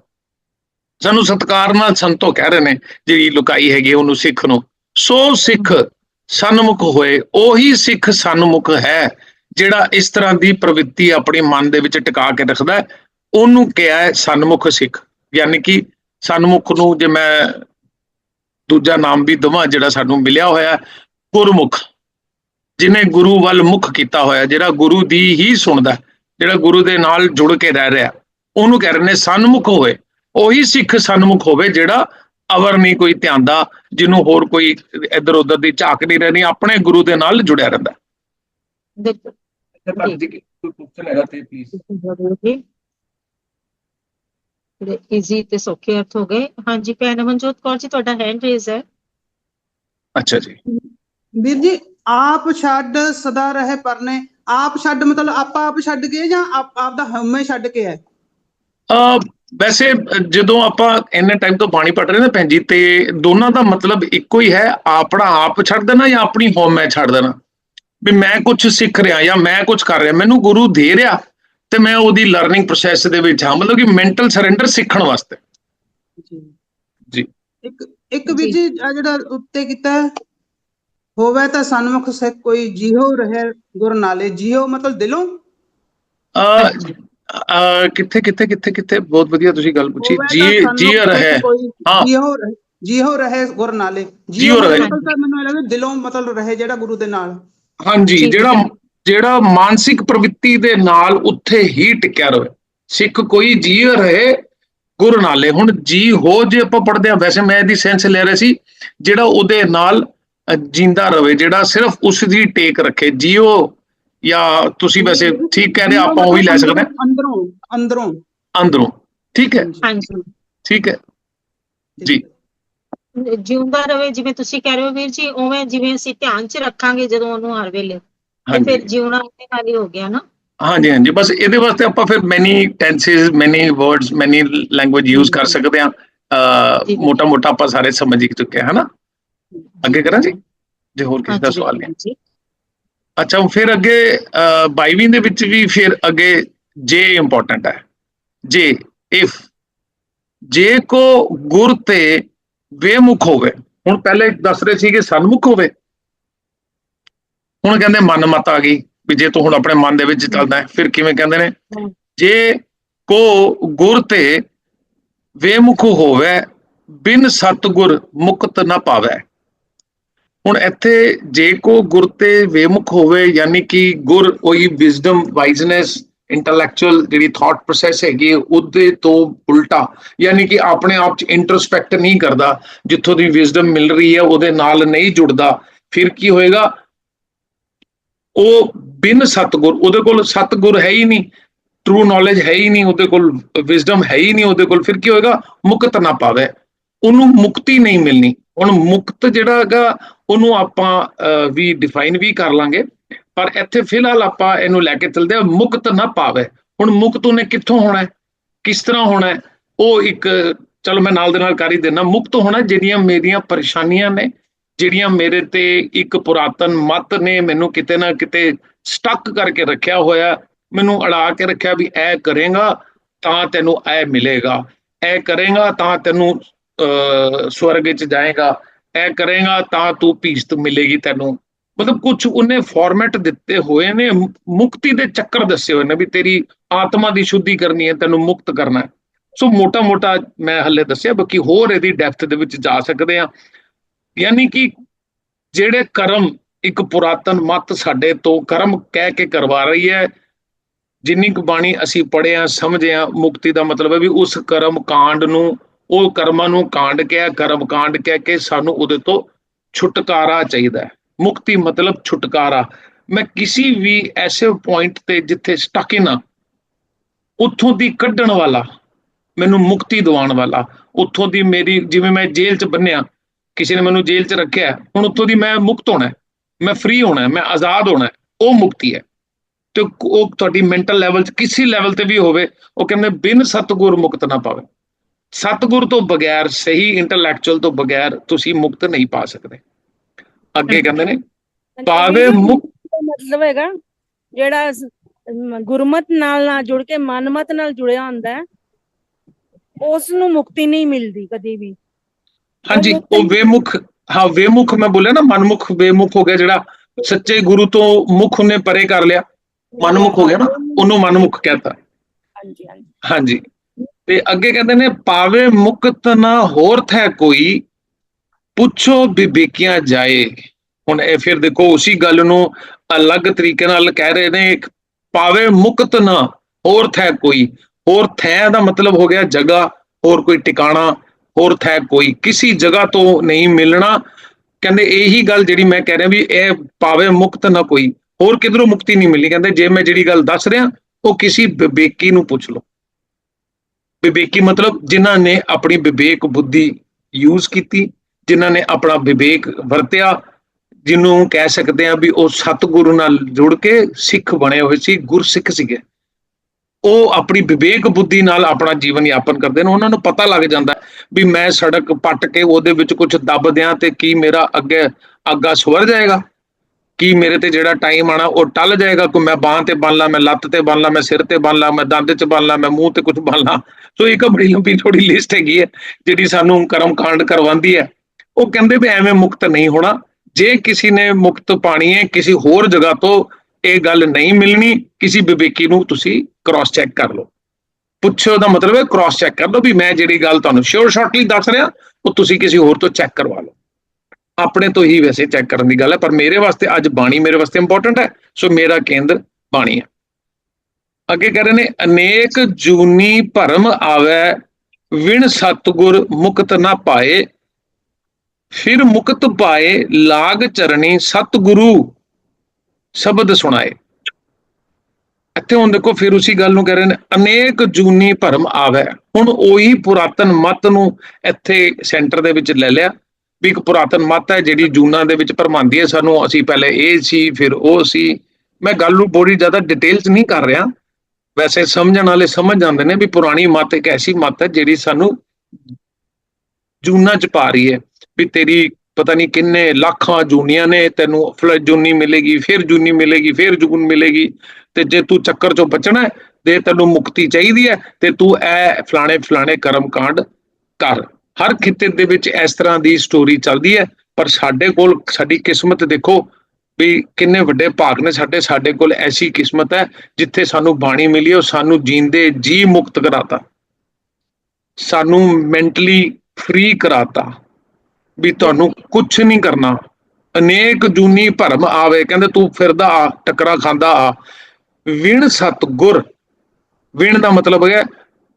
ਸਾਨੂੰ ਸਤਕਾਰ ਨਾਲ ਸੰਤੋ ਕਹਿ ਰਹੇ ਨੇ, ਜਿਹੜੀ ਲੁਕਾਈ ਹੈਗੀ ਉਹਨੂੰ ਸਿੱਖ ਨੂੰ। ਸੋ ਸਿੱਖ ਸਨਮੁਖ ਹੋਏ, ਉਹੀ ਸਿੱਖ ਸਨਮੁਖ ਹੈ, ਜਿਹੜਾ ਇਸ ਤਰ੍ਹਾਂ ਦੀ ਪ੍ਰਵਿਰਤੀ ਆਪਣੇ ਮਨ ਦੇ ਵਿੱਚ ਟਿਕਾ ਕੇ ਰੱਖਦਾ ਉਹਨੂੰ ਕਿਹਾ ਹੈ ਸਨਮੁਖ ਸਿੱਖ। ਯਾਨੀ ਕਿ ਸਨਮੁਖ ਨੂੰ ਜੇ ਮੈਂ ਦੂਜਾ ਨਾਮ ਵੀ ਦਵਾਂ ਜਿਹੜਾ ਸਾਨੂੰ ਮਿਲਿਆ ਹੋਇਆ ਹੈ, ਗੁਰਮੁਖ ਜਿਨੇ ਗੁਰੂ ਵੱਲ ਮੁਖ ਕੀਤਾ ਹੋਇਆ ਜਿਹੜਾ ਗੁਰੂ ਦੀ ਹੀ ਸੁਣਦਾ ਜਿਹੜਾ ਗੁਰੂ ਦੇ ਨਾਲ ਜੁੜ ਕੇ ਰਹਿ ਰਿਹਾ ਉਹਨੂੰ ਕਹਿ ਰਹੇ ਨੇ ਸਨਮੁਖ ਹੋਵੇ ਉਹੀ ਸਿੱਖ ਸਨਮੁਖ ਹੋਵੇ ਜਿਹੜਾ ਅਵਰ ਨਹੀਂ ਕੋਈ ਧਿਆਂਦਾ ਜਿਹਨੂੰ ਹੋਰ ਕੋਈ ਇੱਧਰ ਉੱਧਰ ਦੀ ਝਾਕ ਨਹੀਂ ਰਹਿਣੀ ਆਪਣੇ ਗੁਰੂ ਦੇ ਨਾਲ ਜੁੜਿਆ ਰਹਿੰਦਾ ਦੇਖੋ। ਕੋਈ ਕੁਐਸਚਨ ਹੈਗਾ ਤੇ ਪਲੀਜ਼ ਜ਼ਰੂਰ ਜੀ ਈਜ਼ੀ ਤੇ ਸੌਖੇ ਅਰਥ ਹੋ ਗਏ। ਹਾਂਜੀ ਭੈਣ ਅਮਨਜੋਤ ਕੌਰ ਜੀ ਤੁਹਾਡਾ ਹੈਂਡ ਰੇਜ਼ ਹੈ। ਅੱਛਾ ਜੀ। ਵੀਰ ਜੀ ਆਪ ਛੱਡ ਸਦਾ ਰਹੇ ਪਰਨੇ। ਆਪ ਛੱਡ ਮਤਲਬ ਆਪਾਂ ਆਪ ਛੱਡ ਕੇ ਜਾਂ ਆਪ ਆਪ ਦਾ ਹਉਮੈ ਛੱਡ ਕੇ ਹੈ ਅ ਵੈਸੇ ਜਦੋਂ ਆਪਾਂ ਇੰਨੇ ਟਾਈਮ ਤੋਂ ਬਾਣੀ ਪੜ ਰਹੇ ਨੇ ਭੈਣ ਜੀ ਤੇ ਦੋਨਾਂ ਦਾ ਮਤਲਬ ਇੱਕੋ ਹੀ ਹੈ ਆਪਣਾ ਆਪ ਛੱਡ ਦੇਣਾ ਜਾਂ ਆਪਣੀ ਹਉਮੈ ਛੱਡ ਦੇਣਾ? ਵੀ ਮੈਂ ਕੁਝ ਸਿੱਖ ਰਿਹਾ ਜਾਂ ਮੈਂ ਕੁਝ ਕਰ ਰਿਹਾ। ਮੈਨੂੰ ਗੁਰੂ ਦੇ ਰਿਹਾ। ਤੇ ਮੈਂ ਉਹਦੀ ਲਰਨਿੰਗ ਪ੍ਰੋਸੈਸ ਦੇ ਵਿੱਚ ਹਾਂ ਮਤਲਬ ਕਿ ਮੈਂਟਲ ਸਰੈਂਡਰ ਸਿੱਖਣ ਵਾਸਤੇ ਜੀ ਜੀ। ਇੱਕ ਇੱਕ ਵੀਰ ਜੀ ਆਹ ਜਿਹੜਾ ਉੱਤੇ ਕੀਤਾ ਹੋਵੇ ਤਾਂ ਸਨਮੁਖ ਸਿੱਖ ਕੋਈ ਜੀਹੋ ਰਹੇ ਗੁਰ ਨਾਲੇ ਜੀਹੋ ਮਤਲਬ ਦਿਲੋਂ ਅ ਕਿੱਥੇ ਕਿੱਥੇ ਕਿੱਥੇ ਕਿੱਥੇ ਬਹੁਤ ਵਧੀਆ ਤੁਸੀਂ ਗੱਲ ਪੁੱਛੀ ਜੀ ਜੀ ਸਿੱਖ ਹੈ। ਜੀਹੋ ਰਹੇ ਜੀਹੋ ਰਹੇ ਗੁਰ ਨਾਲੇ ਜੀਹੋ ਰਹੇ। ਮਤਲਬ ਤਾਂ ਮੈਨੂੰ ਲੱਗਦਾ ਦਿਲੋਂ ਮਤਲਬ ਰਹੇ ਜਿਹੜਾ ਗੁਰੂ ਦੇ ਨਾਲ ਹਾਂਜੀ ਜਿਹੜਾ। ਜਿਹੜਾ ਮਾਨਸਿਕ ਪ੍ਰਵਿਰਤੀ ਦੇ ਨਾਲ ਉੱਥੇ ਹੀ ਟਿਕਿਆ ਰਵੇ ਸਿੱਖ ਕੋਈ ਜੀ ਰਹੇ ਗੁਰ ਨਾਲੇ। ਹੁਣ ਜੀ ਹੋ ਜੇ ਆਪਾਂ ਪੜਦੇ ਆ ਵੈਸੇ ਮੈਂ ਇਹਦੀ ਸੈਂਸ ਲੈ ਰਿਹਾ ਸੀ ਜਿਹੜਾ ਉਹਦੇ ਨਾਲ ਜੀਂਦਾ ਰਵੇ ਜਿਹੜਾ ਸਿਰਫ ਉਸ ਦੀ ਟੇਕ ਰੱਖੇ। ਜੀਓ ਜਾਂ ਤੁਸੀਂ ਵੈਸੇ ਠੀਕ ਕਹਿ ਰਹੇ ਹੋ, ਆਪਾਂ ਉਹੀ ਲੈ ਸਕਦੇ ਅੰਦਰੋਂ ਅੰਦਰੋਂ। ਅੰਦਰੋਂ। ਠੀਕ ਹੈ? ਹਾਂਜੀ। ਠੀਕ ਹੈ। ਜੀ। ਜਿਉਂਦਾ ਰਵੇ ਜਿਵੇਂ ਤੁਸੀਂ ਕਹਿ ਰਹੇ ਹੋ ਵੀਰ ਜੀ ਉਵੇਂ ਜਿਵੇਂ ਅਸੀਂ ਧਿਆਨ 'ਚ ਰੱਖਾਂਗੇ ਜਦੋਂ ਉਹਨੂੰ ਹਰ ਵੇਲੇ। ਤੇ ਹਾਂਜੀ। ਫਿਰ ਜਿਉਣਾ ਉਹਦੇ ਨਾਲ ਹੀ ਹੋ ਗਿਆ ਨਾ। ਹਾਂਜੀ ਹਾਂਜੀ। ਬਸ ਇਹਦੇ ਵਾਸਤੇ ਆਪਾਂ ਫਿਰ many tenses many words many language use ਕਰ ਸਕਦੇ ਹਾਂ। ਜੀ। ਮੋਟਾ ਮੋਟਾ ਆਪਾਂ ਸਾਰੇ ਸਮਝ ਹੀ ਚੁੱਕੇ ਹਾਂ ਹਨਾ? ਅੱਗੇ ਕਰਾਂ ਜੀ? ਜੇ ਹੋਰ ਕਿਸੇ ਦਾ ਸਵਾਲ ਹਾਂਜੀ। ਅੱਛਾ ਫਿਰ ਅੱਗੇ ਅਹ, 22ਵੀਂ ਦੇ ਵਿੱਚ ਵੀ ਫਿਰ ਅੱਗੇ ਜੇ ਇੰਪੋਰਟੈਂਟ ਹੈ। ਜੇ ਇਫ ਜੇ ਕੋ ਗੁਰ ਤੇ ਬੇਮੁਖ ਹੋਵੇ। ਹੁਣ ਪਹਿਲੇ ਦੱਸ ਰਹੇ ਸੀ ਕਿ ਸਨਮੁਖ ਹੋਵੇ। ਹੁਣ ਕਹਿੰਦੇ ਮਨ ਮਤ ਆ ਗਈ ਵੀ ਜੇ ਤੂੰ ਹੁਣ ਆਪਣੇ ਮਨ ਦੇ ਵਿੱਚ ਚੱਲਦਾ ਹੈ ਫਿਰ ਕਿਵੇਂ ਕਹਿੰਦੇ ਨੇ? ਜੇ ਕੋ ਗੁਰ ਤੇ ਵੇਮੁਖ ਹੋਵੇ ਬਿਨ ਸਤਗੁਰ ਮੁਕਤ ਨਾ ਪਾਵੇ। ਹੁਣ ਇੱਥੇ ਜੇ ਕੋ ਗੁਰ ਤੇ ਵੇਮੁਖ ਹੋਵੇ ਯਾਨੀ ਕਿ ਗੁਰ ਉਹੀ ਵਿਜ਼ਡਮ ਵਾਈਜ਼ਨੈਸ ਇੰਟੈਲੈਕਚੁਅਲ ਜਿਹੜੀ ਥਾਟ ਪ੍ਰੋਸੈਸ ਹੈਗੀ ਉਹਦੇ ਤੋਂ ਉਲਟਾ ਯਾਨੀ ਕਿ ਆਪਣੇ ਆਪ ਚ ਇੰਟਰਸਪੈਕਟ ਨਹੀਂ ਕਰਦਾ ਜਿੱਥੋਂ ਦੀ ਵਿਜ਼ਡਮ ਮਿਲ ਰਹੀ ਹੈ ਉਹਦੇ ਨਾਲ ਨਹੀਂ ਜੁੜਦਾ ਫਿਰ ਕੀ ਹੋਏਗਾ? ਉਹ ਬਿਨ ਸਤਗੁਰ, ਉਹਦੇ ਕੋਲ ਸਤਗੁਰ ਹੈ ਹੀ ਨਹੀਂ ਟਰੂ ਨੌਲੇਜ ਹੈ ਹੀ ਨਹੀਂ, ਉਹਦੇ ਕੋਲ ਵਿਜ਼ਡਮ ਹੈ ਹੀ ਨਹੀਂ, ਉਹਦੇ ਕੋਲ ਫਿਰ ਕੀ ਹੋਏਗਾ? ਮੁਕਤ ਨਾ ਪਾਵੇ। ਉਹਨੂੰ ਮੁਕਤੀ ਨਹੀਂ ਮਿਲਣੀ। ਹੁਣ ਮੁਕਤ ਜਿਹੜਾ ਹੈਗਾ, ਉਹਨੂੰ ਆਪਾਂ ਵੀ ਡਿਫਾਈਨ ਵੀ ਕਰ ਲਾਂਗੇ। ਪਰ ਇੱਥੇ ਫਿਲਹਾਲ ਆਪਾਂ ਇਹਨੂੰ ਲੈ ਕੇ ਚੱਲਦੇ ਆ ਮੁਕਤ ਨਾ ਪਾਵੇ। ਹੁਣ ਮੁਕਤ ਉਹਨੇ ਕਿੱਥੋਂ ਹੋਣਾ ਕਿਸ ਤਰ੍ਹਾਂ ਹੋਣਾ ਉਹ ਇੱਕ, ਚਲੋ ਮੈਂ ਨਾਲ ਦੇ ਨਾਲ ਕਰ ਹੀ ਦੇਣਾ ਮੁਕਤ ਹੋਣਾ ਜਿਹੜੀਆਂ ਮੇਰੀਆਂ ਪਰੇਸ਼ਾਨੀਆਂ ਨੇ ਜਿਹੜੀਆਂ ਮੇਰੇ ਤੇ ਇੱਕ ਪੁਰਾਤਨ ਮਤ ਨੇ ਮੈਨੂੰ ਕਿਤੇ ਨਾ ਕਿਤੇ ਸਟਕ ਕਰਕੇ ਰੱਖਿਆ ਹੋਇਆ ਮੈਨੂੰ ਅੜਾ ਕੇ ਰੱਖਿਆ ਵੀ ਇਹ ਕਰੇਗਾ ਤਾਂ ਤੈਨੂੰ ਇਹ ਮਿਲੇਗਾ। ਇਹ ਕਰੇਗਾ ਤਾਂ ਤੈਨੂੰ ਅਹ, ਸਵਰਗ ਵਿੱਚ ਜਾਏਗਾ। ਇਹ ਕਰੇਗਾ ਤਾਂ ਤੂੰ ਭੀਸ਼ਤ ਮਿਲੇਗੀ ਤੈਨੂੰ। ਮਤਲਬ ਕੁਝ ਉਹਨੇ ਫਾਰਮੈਟ ਦਿੱਤੇ ਹੋਏ ਨੇ ਮੁਕਤੀ ਦੇ ਚੱਕਰ ਦੱਸੇ ਹੋਏ ਨੇ ਵੀ ਤੇਰੀ ਆਤਮਾ ਦੀ ਸ਼ੁੱਧੀ ਕਰਨੀ ਹੈ ਤੈਨੂੰ ਮੁਕਤ ਕਰਨਾ ਸੋ ਮੋਟਾ ਮੋਟਾ ਮੈਂ ਹੱਲੇ ਦੱਸਿਆ ਬਾਕੀ ਹੋਰ ਇਹਦੀ ਡੈਪਥ ਦੇ ਵਿੱਚ ਜਾ ਸਕਦੇ ਆ ਯਾਨੀ ਕਿ ਜਿਹੜੇ ਕਰਮ ਇੱਕ ਪੁਰਾਤਨ ਮਤ ਸਾਡੇ ਤੋਂ ਕਰਮ ਕਹਿ ਕੇ ਕਰਵਾ ਰਹੀ ਹੈ, ਜਿੰਨੀ ਕੁ ਬਾਣੀ ਅਸੀਂ ਪੜ੍ਹੇ ਆ ਸਮਝੇ ਮੁਕਤੀ ਦਾ ਮਤਲਬ ਹੈ ਵੀ ਉਸ ਕਰਮ ਕਾਂਡ ਨੂੰ, ਉਹ ਕਰਮਾਂ ਨੂੰ ਕਾਂਡ ਕਿਹਾ, ਕਰਮ ਕਾਂਡ ਕਹਿ ਕੇ ਸਾਨੂੰ ਉਹਦੇ ਤੋਂ ਛੁਟਕਾਰਾ ਚਾਹੀਦਾ ਹੈ। ਮੁਕਤੀ ਮਤਲਬ ਛੁਟਕਾਰਾ। ਮੈਂ ਕਿਸੇ ਵੀ ਐਸੇ ਪੁਆਇੰਟ ਤੇ ਜਿੱਥੇ ਸਟਕ ਇਨ ਉੱਥੋਂ ਦੀ ਕੱਢਣ ਵਾਲਾ, ਮੈਨੂੰ ਮੁਕਤੀ ਦਿਵਾਉਣ ਵਾਲਾ, ਉੱਥੋਂ ਦੀ ਮੇਰੀ, ਜਿਵੇਂ ਮੈਂ ਜੇਲ੍ਹ 'ਚ ਬੰਨਿਆ ਕਿਸੇ ਨੇ ਮੈਨੂੰ ਜੇਲ੍ਹ 'ਚ ਰੱਖਿਆ ਹੁਣ ਉੱਥੋਂ ਦੀ ਮੈਂ ਮੁਕਤ ਹੋਣਾ ਮੈਂ ਫ੍ਰੀ ਹੋਣਾ ਮੈਂ ਆਜ਼ਾਦ ਹੋਣਾ ਉਹ ਮੁਕਤੀ ਹੈ। ਤੇ ਉਹ ਤੁਹਾਡੀ ਮੈਂਟਲ ਲੈਵਲ 'ਚ ਕਿਸੇ ਲੈਵਲ ਤੇ ਵੀ ਹੋਵੇ ਉਹ ਕਹਿੰਦੇ ਬਿਨ ਸਤਗੁਰ ਮੁਕਤ ਨਾ ਪਾਵੇ। ਸਤਗੁਰ ਤੋਂ ਬਗੈਰ ਸਹੀ ਇੰਟੈਲੈਕਚੁਅਲ ਤੋਂ ਬਗੈਰ ਤੁਸੀਂ ਮੁਕਤ ਨਹੀਂ ਪਾ ਸਕਦੇ। ਅੱਗੇ ਕਹਿੰਦੇ ਨੇ ਪਾਵੇ ਮੁਕਤ ਮਤਲਬ ਹੈਗਾ ਜਿਹੜਾ ਗੁਰਮਤ ਨਾਲ ਨਾ ਜੁੜ ਕੇ ਮਨਮਤ ਨਾਲ ਜੁੜਿਆ ਹੁੰਦਾ ਹੈ ਉਸ ਨੂੰ ਮੁਕਤੀ ਨਹੀਂ ਮਿਲਦੀ ਕਦੀ ਵੀ। ਹਾਂਜੀ ਉਹ ਵੇਮੁਖ ਹਾਂ ਵੇਮੁਖ ਮੈਂ ਬੋਲਿਆ ਨਾ ਮਨਮੁਖ ਵੇਮੁਖ ਹੋ ਗਿਆ ਜਿਹੜਾ ਸੱਚੇ ਗੁਰੂ ਤੋਂ ਮੁਖ ਉਹਨੇ ਪਰੇ ਕਰ ਲਿਆ। ਮਨਮੁਖ ਹੋ ਗਿਆ ਨਾ ਉਹਨੂੰ ਮਨਮੁਖ ਕਹਤਾ। ਹਾਂਜੀ ਹਾਂਜੀ। ਹਾਂਜੀ। ਤੇ ਅੱਗੇ ਕਹਿੰਦੇ ਨੇ ਪਾਵੇ ਮੁਕਤ ਨਾ ਹੋਰ ਥੈ ਕੋਈ ਪੁੱਛੋ ਬਿਬੇਕੀਆਂ ਜਾਏ। ਹੁਣ ਇਹ ਫਿਰ ਦੇਖੋ ਉਸੇ ਗੱਲ ਨੂੰ ਅਲੱਗ ਤਰੀਕੇ ਨਾਲ ਕਹਿ ਰਹੇ ਨੇ ਪਾਵੇ ਮੁਕਤ ਨਾ ਹੋਰ ਥੈ ਕੋਈ। ਹੋਰ ਥੈ ਦਾ ਮਤਲਬ ਹੋ ਗਿਆ ਜਗ੍ਹਾ ਹੋਰ ਕੋਈ ਟਿਕਾਣਾ ਹੋਰ ਥੈ ਕੋਈ। ਕਿਸੇ ਜਗ੍ਹਾ ਤੋਂ ਨਹੀਂ ਮਿਲਣਾ। ਕਹਿੰਦੇ ਇਹੀ ਗੱਲ ਜਿਹੜੀ ਮੈਂ ਕਹਿ ਰਿਹਾ ਵੀ ਇਹ ਪਾਵੇ ਮੁਕਤ ਨਾ ਕੋਈ। ਹੋਰ ਕਿਧਰੋਂ ਮੁਕਤੀ ਨਹੀਂ ਮਿਲਣੀ। ਕਹਿੰਦੇ ਜੇ ਮੈਂ ਜਿਹੜੀ ਗੱਲ ਦੱਸ ਰਿਹਾ, ਉਹ ਕਿਸੇ ਵਿਵੇਕੀ ਨੂੰ ਪੁੱਛ ਲਓ। ਵਿਵੇਕੀ ਮਤਲਬ ਜਿਨ੍ਹਾਂ ਨੇ ਆਪਣੀ ਵਿਵੇਕ ਬੁੱਧੀ ਯੂਜ਼ ਕੀਤੀ, ਜਿਨ੍ਹਾਂ ਨੇ ਆਪਣਾ ਵਿਵੇਕ ਵਰਤਿਆ, ਜਿਹਨੂੰ ਕਹਿ ਸਕਦੇ ਆ ਵੀ ਉਹ ਸਤਿਗੁਰੂ ਨਾਲ ਜੁੜ ਕੇ ਸਿੱਖ ਬਣੇ ਹੋਏ ਸੀ, ਗੁਰਸਿੱਖ ਸੀਗੇ। ਉਹ ਆਪਣੀ ਵਿਵੇਕ ਬੁੱਧੀ ਨਾਲ ਆਪਣਾ ਜੀਵਨ ਯਾਪਨ ਕਰਦੇ ਨੇ, ਉਹਨਾਂ ਨੂੰ ਪਤਾ ਲੱਗ ਜਾਂਦਾ ਵੀ ਮੈਂ ਸੜਕ ਪੱਟ ਕੇ ਉਹਦੇ ਵਿੱਚ ਕੁਝ ਦੱਬ ਦਿਆਂ ਤੇ ਕੀ ਮੇਰਾ ਅੱਗੇ ਅੱਗਾ ਸਵਰ ਜਾਏਗਾ? ਕੀ ਮੇਰੇ ਤੇ ਜਿਹੜਾ ਟਾਈਮ ਆਣਾ ਉਹ ਟਲ ਜਾਏਗਾ? ਕਿ ਮੈਂ ਬਾਹਾਂ ਤੇ ਬੰਨ ਲਾ, ਮੈਂ ਲੱਤ ਤੇ ਬੰਨ ਲਾ, ਮੈਂ ਸਿਰ ਤੇ ਬੰਨ ਲਾ, ਮੈਂ ਦੰਦ 'ਚ ਬੰਨ ਲਾ, ਮੈਂ ਮੂੰਹ ਤੇ ਕੁਝ ਬੰਨ ਲਾ। ਸੋ ਇੱਕ ਬੜੀ ਲੰਬੀ ਥੋੜੀ ਲਿਸਟ ਹੈਗੀ ਹੈ, ਜਿਹੜੀ ਸਾਨੂੰ ਕਰਮ ਕਾਂਡ ਕਰਵਾਉਂਦੀ ਹੈ। ਉਹ ਕਹਿੰਦੇ ਵੀ ਐਵੇਂ ਮੁਕਤ ਨਹੀਂ ਹੋਣਾ। ਜੇ ਕਿਸੇ ਨੇ ਮੁਕਤ ਪਾਣੀ ਹੈ, ਕਿਸੇ ਹੋਰ ਜਗ੍ਹਾ ਤੋਂ ਇਹ ਗੱਲ ਨਹੀਂ ਮਿਲਣੀ, ਕਿਸੇ ਵਿਵੇਕੀ ਨੂੰ ਤੁਸੀਂ ਕ੍ਰਾਸ ਚੈੱਕ ਕਰ ਲਓ। ਪੁੱਛੋ ਦਾ ਮਤਲਬ ਹੈ ਕ੍ਰਾਸ ਚੈੱਕ ਕਰ ਲਓ ਵੀ ਮੈਂ ਜਿਹੜੀ ਗੱਲ ਤੁਹਾਨੂੰ ਸ਼ੋਰ ਸ਼ਾਰਟਲੀ ਦੱਸ ਰਿਹਾ, ਉਹ ਤੁਸੀਂ ਕਿਸੇ ਹੋਰ ਤੋਂ ਚੈੱਕ ਕਰਵਾ ਲਓ। ਆਪਣੇ ਤੋਂ ਹੀ ਵੈਸੇ ਚੈੱਕ ਕਰਨ ਦੀ ਗੱਲ ਹੈ, ਪਰ ਮੇਰੇ ਵਾਸਤੇ ਅੱਜ ਬਾਣੀ ਮੇਰੇ ਵਾਸਤੇ ਇੰਪੋਰਟੈਂਟ ਹੈ, ਸੋ ਮੇਰਾ ਕੇਂਦਰ ਬਾਣੀ ਹੈ। ਅੱਗੇ ਕਹਿ ਰਹੇ ਨੇ, ਅਨੇਕ ਜੂਨੀ ਭਰਮ ਆਵੇ, ਵਿਣ ਸਤਗੁਰ ਮੁਕਤ ਨਾ ਪਾਏ, ਫਿਰ ਮੁਕਤ ਪਾਏ ਲਾਗ ਚਰਣੀ ਸਤਗੁਰੂ। ਸ਼ਬਦ ਸੁਣਾਏ। ਇੱਥੇ ਹੁਣ ਦੇਖੋ ਫਿਰ ਉਸੇ ਗੱਲ ਨੂੰ ਕਹਿ ਰਹੇ ਨੇ, ਅਨੇਕ ਜੂਨੀ ਭਰਮ ਆਵੇ। ਹੁਣ ਉਹੀ ਪੁਰਾਤਨ ਮਤ ਨੂੰ ਇੱਥੇ ਸੈਂਟਰ ਦੇ ਵਿੱਚ ਲੈ ਲਿਆ ਵੀ ਇੱਕ ਪੁਰਾਤਨ ਮਤ ਹੈ ਜਿਹੜੀ ਜੂਨਾਂ ਦੇ ਵਿੱਚ ਭਰਮਾਉਂਦੀ ਹੈ, ਸਾਨੂੰ ਅਸੀਂ ਪਹਿਲੇ ਇਹ ਸੀ, ਫਿਰ ਉਹ ਸੀ। ਮੈਂ ਗੱਲ ਨੂੰ ਬੜੀ ਜ਼ਿਆਦਾ ਡਿਟੇਲ 'ਚ ਨਹੀਂ ਕਰ ਰਿਹਾ। ਵੈਸੇ ਸਮਝਣ ਵਾਲੇ ਸਮਝ ਜਾਂਦੇ ਨੇ ਵੀ ਪੁਰਾਣੀ ਮਤ ਇੱਕ ਐਸੀ ਮਤ ਹੈ ਜਿਹੜੀ ਸਾਨੂੰ ਜੂਨਾਂ 'ਚ ਪਾ ਰਹੀ ਹੈ ਵੀ ਤੇਰੀ ਪਤਾ ਨਹੀਂ ਕਿੰਨੇ ਲੱਖਾਂ ਜੂਨੀਆਂ ਨੇ, ਤੈਨੂੰ ਫਲ ਜੂਨੀ ਮਿਲੇਗੀ, ਫਿਰ ਜੂਨੀ ਮਿਲੇਗੀ, ਫਿਰ ਜੂਨ ਮਿਲੇਗੀ। ਤੇ ਜੇ ਤੂੰ ਚੱਕਰ 'ਚੋਂ ਬਚਣਾ ਹੈ ਤੈਨੂੰ ਮੁਕਤੀ ਚਾਹੀਦੀ ਹੈ, ਤੇ ਤੂੰ ਇਹ ਫਲਾਣੇ ਫਲਾਣੇ ਕਰਮ ਕਾਂਡ ਕਰ। ਹਰ ਖਿੱਤੇ ਦੇ ਵਿੱਚ ਇਸ ਤਰ੍ਹਾਂ ਦੀ ਸਟੋਰੀ ਚੱਲਦੀ ਹੈ, ਪਰ ਸਾਡੇ ਕੋਲ ਸਾਡੀ ਕਿਸਮਤ ਦੇਖੋ ਵੀ ਕਿੰਨੇ ਵੱਡੇ ਭਾਗ ਨੇ। ਸਾਡੇ ਸਾਡੇ ਕੋਲ ਐਸੀ ਕਿਸਮਤ ਹੈ, ਜਿੱਥੇ ਸਾਨੂੰ ਬਾਣੀ ਮਿਲੀ ਉਹ ਸਾਨੂੰ ਜੀਂਦੇ ਜੀ ਮੁਕਤ ਕਰਾਤਾ। ਸਾਨੂੰ ਮੈਂਟਲੀ ਫ੍ਰੀ ਕਰਾਤਾ। ਵੀ ਤੁਹਾਨੂੰ ਕੁਝ ਨਹੀਂ ਕਰਨਾ। ਅਨੇਕ ਜੂਨੀ ਭਰਮ ਆਵੇ, ਕਹਿੰਦੇ ਤੂੰ ਫਿਰਦਾ ਆ, ਟਕਰਾ ਖਾਂਦਾ ਆ। ਵਿਣ ਸਤਗੁਰ, ਵਿਣ ਦਾ ਮਤਲਬ ਹੈ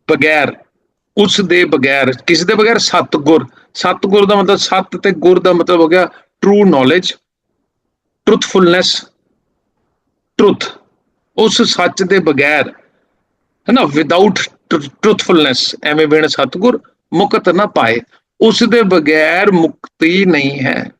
ਬਗੈਰ, ਉਸ ਦੇ ਬਗੈਰ, ਕਿਸ ਦੇ ਬਗੈਰ ਸਤਗੁਰ। ਸਤਗੁਰ ਦਾ ਮਤਲਬ ਸਤ ਤੇ ਗੁਰ ਦਾ ਮਤਲਬ ਹੋ ਗਿਆ ਟਰੂ ਨੌਲੇਜ ਟਰੂਥਫੁਲਨੈਸ ਟਰੂਥ ਉਸ ਸੱਚ ਦੇ ਬਗੈਰ ਹੈ ਨਾ ਵਿਦਆਊਟ ਟਰੂਥਫੁਲਨੈਸ ਐਵੇਂ ਬਿਨ ਸਤਗੁਰ ਮੁਕਤ ਨਾ ਪਾਏ। ਉਸ ਦੇ ਬਗੈਰ ਮੁਕਤੀ ਨਹੀਂ ਹੈ।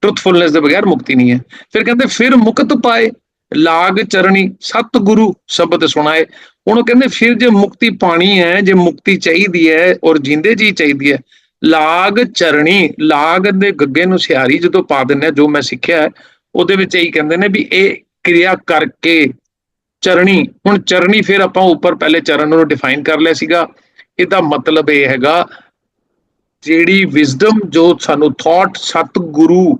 ਟਰੂਥਫੁਲਨੈਸ ਦੇ ਬਗੈਰ ਮੁਕਤੀ ਨਹੀਂ ਹੈ। ਫਿਰ ਕਹਿੰਦੇ, ਫਿਰ ਮੁਕਤ ਪਾਏ, ਲਾਗ ਚਰਣੀ, ਸਤਿਗੁਰੂ ਸ਼ਬਦ ਸੁਣਾਏ। ਹੁਣ ਉਹ ਕਹਿੰਦੇ, ਫਿਰ ਜੇ ਮੁਕਤੀ ਪਾਣੀ ਹੈ, ਜੇ ਮੁਕਤੀ ਚਾਹੀਦੀ ਹੈ ਔਰ ਜਿੰਦੇ ਜੀ ਚਾਹੀਦੀ ਹੈ, ਲਾਗ ਚਰਣੀ, ਲਾਗ ਦੇ ਗੱਗੇ ਨੂੰ ਸਿਹਾਰੀ ਜਦੋਂ ਪਾ ਦਿੰਦੇ ਆ, ਜੋ ਮੈਂ ਸਿੱਖਿਆ ਹੈ, ਉਹਦੇ ਵਿੱਚ ਇਹੀ ਕਹਿੰਦੇ ਨੇ ਵੀ ਇਹ ਕਿਰਿਆ ਕਰਕੇ ਚਰਣੀ, ਹੁਣ ਚਰਣੀ ਫਿਰ ਆਪਾਂ ਉੱਪਰ ਪਹਿਲੇ ਚਰਨ ਨੂੰ ਡਿਫਾਈਨ ਕਰ ਲਿਆ ਸੀਗਾ। ਇਹਦਾ ਮਤਲਬ ਇਹ ਹੈਗਾ ਜਿਹੜੀ ਵਿਜ਼ਡਮ ਜੋ ਸਾਨੂੰ ਥਾਟ ਸਤਿਗੁਰੂ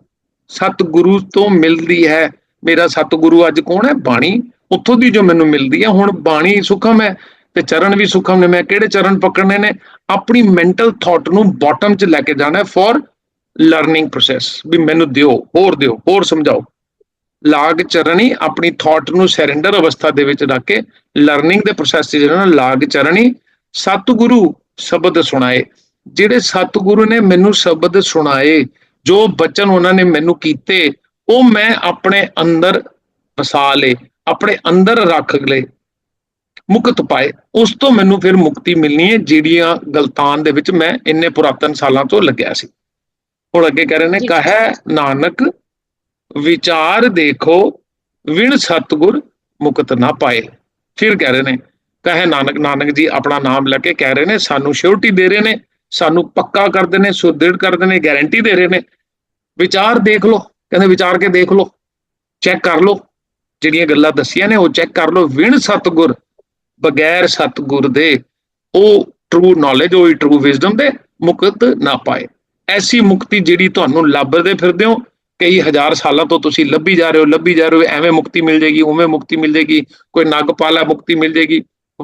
ਸਤਿਗੁਰੂ ਤੋਂ ਮਿਲਦੀ ਹੈ। ਮੇਰਾ ਸਤਿਗੁਰੂ ਅੱਜ ਕੌਣ ਹੈ? ਬਾਣੀ। ਉੱਥੋਂ ਦੀ ਜੋ ਮੈਨੂੰ ਮਿਲਦੀ ਹੈ। ਹੁਣ ਬਾਣੀ ਸੁਖਮ ਹੈ ਤੇ ਚਰਨ ਵੀ ਸੁਖਮ ਨੇ। ਮੈਂ ਕਿਹੜੇ ਚਰਨ ਪਕੜਨੇ ਨੇ? ਆਪਣੀ ਮੈਂਟਲ ਥਾਟ ਨੂੰ ਬਾਟਮ 'ਚ ਲੈ ਕੇ ਜਾਣਾ ਹੈ ਫॉर ਲਰਨਿੰਗ ਪ੍ਰੋਸੈਸ ਵੀ ਮੈਨੂੰ ਦਿਓ, ਹੋਰ ਦਿਓ, ਹੋਰ ਸਮਝਾਓ। ਲਾਗ ਚਰਣੀ ਆਪਣੀ ਥਾਟ ਨੂੰ ਸਰੈਂਡਰ ਅਵਸਥਾ ਦੇ ਵਿੱਚ ਰੱਖ ਕੇ ਲਰਨਿੰਗ ਦੇ ਪ੍ਰੋਸੈਸ 'ਚ ਜਿਹੜਾ ਨਾ ਲਾਗ ਚਰਣੀ ਸਤਿਗੁਰੂ ਸ਼ਬਦ ਸੁਣਾਏ। ਜਿਹੜੇ ਸਤਿਗੁਰੂ ਨੇ ਮੈਨੂੰ ਸ਼ਬਦ ਸੁਣਾਏ ਜੋ ਬਚਨ ਉਹਨਾਂ ਨੇ ਮੈਨੂੰ ਕੀਤੇ ਉਹ ਮੈਂ ਆਪਣੇ ਅੰਦਰ ਵਸਾ ਲਏ ਆਪਣੇ ਅੰਦਰ ਰੱਖ ਲਏ ਮੁਕਤ ਪਾਏ। ਉਸ ਤੋਂ ਮੈਨੂੰ ਫਿਰ ਮੁਕਤੀ ਮਿਲਣੀ ਹੈ ਜਿਹੜੀਆਂ ਗਲਤਾਨ ਦੇ ਵਿੱਚ ਮੈਂ ਇੰਨੇ ਪੁਰਾਤਨ ਸਾਲਾਂ ਤੋਂ ਲੱਗਿਆ ਸੀ। ਹੁਣ ਅੱਗੇ ਕਹਿ ਰਹੇ ਨੇ। ਕਹੈ ਨਾਨਕ ਵਿਚਾਰ ਦੇਖੋ ਵਿਣ ਸਤਗੁਰ ਮੁਕਤ ਨਾ ਪਾਏ। ਫਿਰ ਕਹਿ ਰਹੇ ਨੇ ਕਹੇ ਨਾਨਕ ਨਾਨਕ ਜੀ ਆਪਣਾ ਨਾਮ ਲੈ ਕੇ ਕਹਿ ਰਹੇ ਨੇ ਸਾਨੂੰ ਸ਼ੋਰਟੀ ਦੇ ਰਹੇ ਨੇ ਸਾਨੂੰ ਪੱਕਾ ਕਰਦੇ ਨੇ ਸੁਦ੍ਰਿੜ ਕਰਦੇ ਨੇ ਗਾਰੰਟੀ ਦੇ ਰਹੇ ਨੇ। ਵਿਚਾਰ ਦੇਖ ਲਓ, ਕਹਿੰਦੇ ਵਿਚਾਰ ਕੇ ਦੇਖ ਲਓ ਚੈੱਕ ਕਰ ਲਓ। ਜਿਹੜੀਆਂ ਗੱਲਾਂ ਦੱਸੀਆਂ ਨੇ ਉਹ ਚੈੱਕ ਕਰ ਲਓ। ਵਿਣ ਸਤਗੁਰ ਬਗੈਰ ਸਤਗੁਰ ਦੇ, ਉਹ ਟਰੂ ਨੌਲੇਜ ਉਹ ਟਰੂ ਵਿਜ਼ਡਮ ਦੇ ਮੁਕਤ ਨਾ ਪਾਏ। ਐਸੀ ਮੁਕਤੀ ਜਿਹੜੀ ਤੁਹਾਨੂੰ ਲੱਭਦੇ ਫਿਰਦੇ ਹੋ, ਕਈ ਹਜ਼ਾਰ ਸਾਲਾਂ ਤੋਂ ਤੁਸੀਂ ਲੱਭੀ ਜਾ ਰਹੇ ਹੋ, ਲੱਭੀ ਜਾ ਰਹੇ ਹੋ, ਐਵੇਂ ਮੁਕਤੀ ਮਿਲ ਜਾਏਗੀ, ਉਵੇਂ ਮੁਕਤੀ ਮਿਲ ਜਾਏਗੀ। ਕੋਈ ਨਗਪਾਲਾ ਮੁਕਤੀ ਮਿਲ ਜਾਏਗੀ,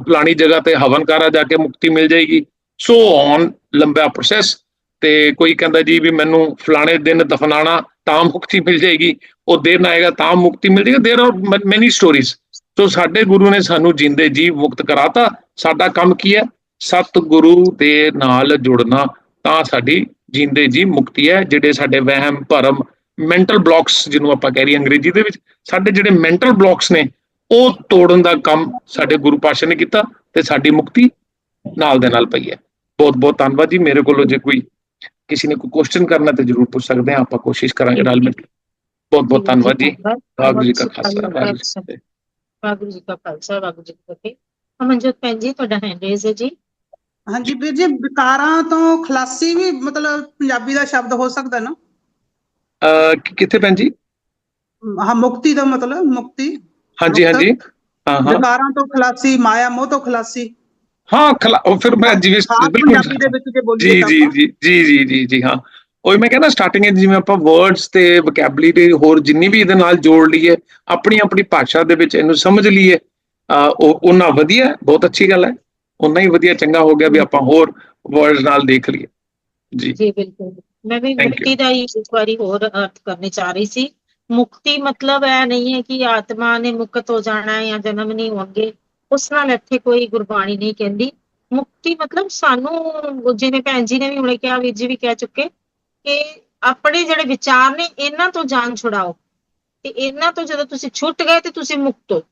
ਫਲਾਣੀ ਜਗ੍ਹਾ ਤੇ ਹਵਨਕਾਰਾ ਜਾ ਕੇ ਮੁਕਤੀ ਮਿਲ ਜਾਏਗੀ। ਸੋ ਔਨ ਲੰਬਾ ਪ੍ਰੋਸੈਸ ਤੇ ਕੋਈ ਕਹਿੰਦਾ ਜੀ ਵੀ ਮੈਨੂੰ ਫਲਾਣੇ ਦਿਨ ਦਫਨਾਣਾ ਤਾਂ ਮੁਕਤੀ ਮਿਲ ਜਾਏਗੀ ਉਹ ਦਿਨ ਆਏਗਾ ਤਾਂ ਮੁਕਤੀ ਮਿਲ ਜਾਏਗੀ there are many stories so ਸਾਡੇ ਗੁਰੂ ਨੇ ਸਾਨੂੰ ਜਿੰਦੇ ਜੀ ਮੁਕਤ ਕਰਾਤਾ ਸਾਡਾ ਕੰਮ ਕੀ ਹੈ ਸਤਿਗੁਰੂ ਦੇ ਨਾਲ ਜੁੜਨਾ ਤਾਂ ਸਾਡੀ ਜਿੰਦੇ ਜੀ ਮੁਕਤੀ ਹੈ ਜਿਹੜੇ ਸਾਡੇ ਵਹਿਮ ਭਰਮ ਮੈਂਟਲ ਬਲੌਕਸ ਜਿਹਨੂੰ ਆਪਾਂ ਕਹਿ ਰਹੀ ਅੰਗਰੇਜ਼ੀ ਦੇ ਵਿੱਚ ਸਾਡੇ ਜਿਹੜੇ ਮੈਂਟਲ ਬਲੌਕਸ ਨੇ ਉਹ ਤੋੜਨ ਦਾ ਕੰਮ ਸਾਡੇ ਗੁਰੂ ਪਾਸ਼ਾ ਨੇ ਕੀਤਾ ਤੇ ਸਾਡੀ ਮੁਕਤੀ ਨਾਲ ਦੇ ਨਾਲ ਪਈ ਹੈ ਬਹੁਤ ਬਹੁਤ ਧੰਨਵਾਦ ਜੀ। ਮੇਰੇ ਕੋਲੋਂ ਜੇ ਕੋਈ ਕਿਸੇ ਨੇ ਕੋਈ ਕੁਐਸਚਨ ਕਰਨਾ ਤੇ ਜਰੂਰ ਪੁੱਛ ਸਕਦੇ ਆ ਆਪਾਂ ਕੋਸ਼ਿਸ਼ ਕਰਾਂਗੇ ਨਾਲ ਮਿਲ ਕੇ। ਬਹੁਤ ਬਹੁਤ ਧੰਨਵਾਦ ਜੀ। ਵਾਹਿਗੁਰੂ ਜੀ ਕਾ ਖਾਲਸਾ ਵਾਹਿਗੁਰੂ ਜੀ ਕੀ ਖਾਲਸਾ ਵਾਹਿਗੁਰੂ ਜੀ ਕੀ ਫਤਿਹ। ਅਮਨਜੋਤ ਭੈਣ ਜੀ ਤੁਹਾਡਾ ਹੈਂਡ ਰੇਜ਼ ਹੈ ਜੀ। ਹਾਂਜੀ ਵੀਰ ਜੀ ਵਿਕਾਰਾਂ ਤੋਂ ਖਲਾਸੀ ਵੀ ਮਤਲਬ ਪੰਜਾਬੀ ਦਾ ਸ਼ਬਦ ਹੋ ਸਕਦਾ ਨਾ? ਕਿ- ਕਿੱਥੇ ਭੈਣ ਜੀ? ਹਾਂ ਮੁਕਤੀ ਦਾ ਮਤਲਬ ਮੁਕਤੀ। ਹਾਂਜੀ ਹਾਂਜੀ। ਹਾਂ ਹਾਂ। ਵਿਕਾਰਾਂ ਤੋਂ ਖਲਾਸੀ ਮਾਇਆ ਮੋਹ ਤੋਂ ਖਲਾਸੀ। ਹਾਂ ਖਲਾ- ਉਹ ਫਿਰ ਮੈਂ ਜਿਵੇਂ ਬਿਲਕੁਲ ਪੰਜਾਬੀ ਦੇ ਵਿੱਚ ਜੇ ਬੋਲੀਏ ਜੀ ਤਾਂ ਜੀ। ਜੀ ਜੀ ਜੀ ਜੀ ਜੀ ਹਾਂ। ਉਹ ਮੈਂ ਕਹਿੰਦਾ ਸਟਾਰਟਿੰਗ ਵਿੱਚ ਜਿਵੇਂ ਆਪਾਂ ਵਰਡਸ ਤੇ ਵੋਕੈਬਲਰੀ ਹੋਰ ਜਿੰਨੀ ਵੀ ਇਹਦੇ ਨਾਲ ਜੋੜ ਲਈਏ ਆਪਣੀ ਆਪਣੀ ਭਾਸ਼ਾ ਦੇ ਵਿੱਚ ਇਹਨੂੰ ਸਮਝ ਲਈਏ ਉਹ ਉਹਨਾਂ ਵਧੀਆ ਹੈ, ਬਹੁਤ ਅੱਛੀ ਗੱਲ ਹੈ। ਉਹਨਾਂ ਹੀ ਵਧੀਆ ਚੰਗਾ ਹੋ ਗਿਆ ਵੀ ਆਪਾਂ ਹੋਰ ਵਰਡਸ ਨਾਲ ਦੇਖ ਲਈਏ। ਜੀ। ਜੀ ਬਿਲਕੁਲ। ਮੈਂ ਵੀ. ਮੁਕਤੀ ਦਾ ਹੀ ਇੱਕ ਵਾਰੀ ਹੋਰ ਅਰਥ ਕਰਨੇ ਚਾਹ ਰਹੀ ਸੀ। ਮੁਕਤੀ ਮਤਲਬ ਇਹ ਨਹੀਂ ਹੈ ਕਿ ਆਤਮਾ ਨੇ ਮੁਕਤ ਹੋ ਜਾਣਾ ਹੈ ਜਾਂ ਜਨਮ ਨਹੀਂ ਹੋਣਗੇ। ਉਸ ਨਾਲ ਇੱਥੇ ਕੋਈ ਗੁਰਬਾਣੀ ਨਹੀਂ ਕਹਿੰਦੀ। ਮੁਕਤੀ ਮਤਲਬ ਸਾਨੂੰ ਜਿਵੇਂ ਭੈਣ ਜੀ ਨੇ ਵੀ ਹੁਣੇ ਕਿਹਾ ਵੀਰ ਜੀ ਵੀ ਕਹਿ ਚੁੱਕੇ ਕਿ ਆਪਣੇ ਜਿਹੜੇ ਵਿਚਾਰ ਨੇ ਇਹਨਾਂ ਤੋਂ ਜਾਨ ਛੁਡਾਓ। ਤੇ ਇਹਨਾਂ ਤੋਂ ਜਦੋਂ ਤੁਸੀਂ ਛੁੱਟ ਗਏ ਤੇ ਤੁਸੀਂ ਮੁਕਤ ਹੋ।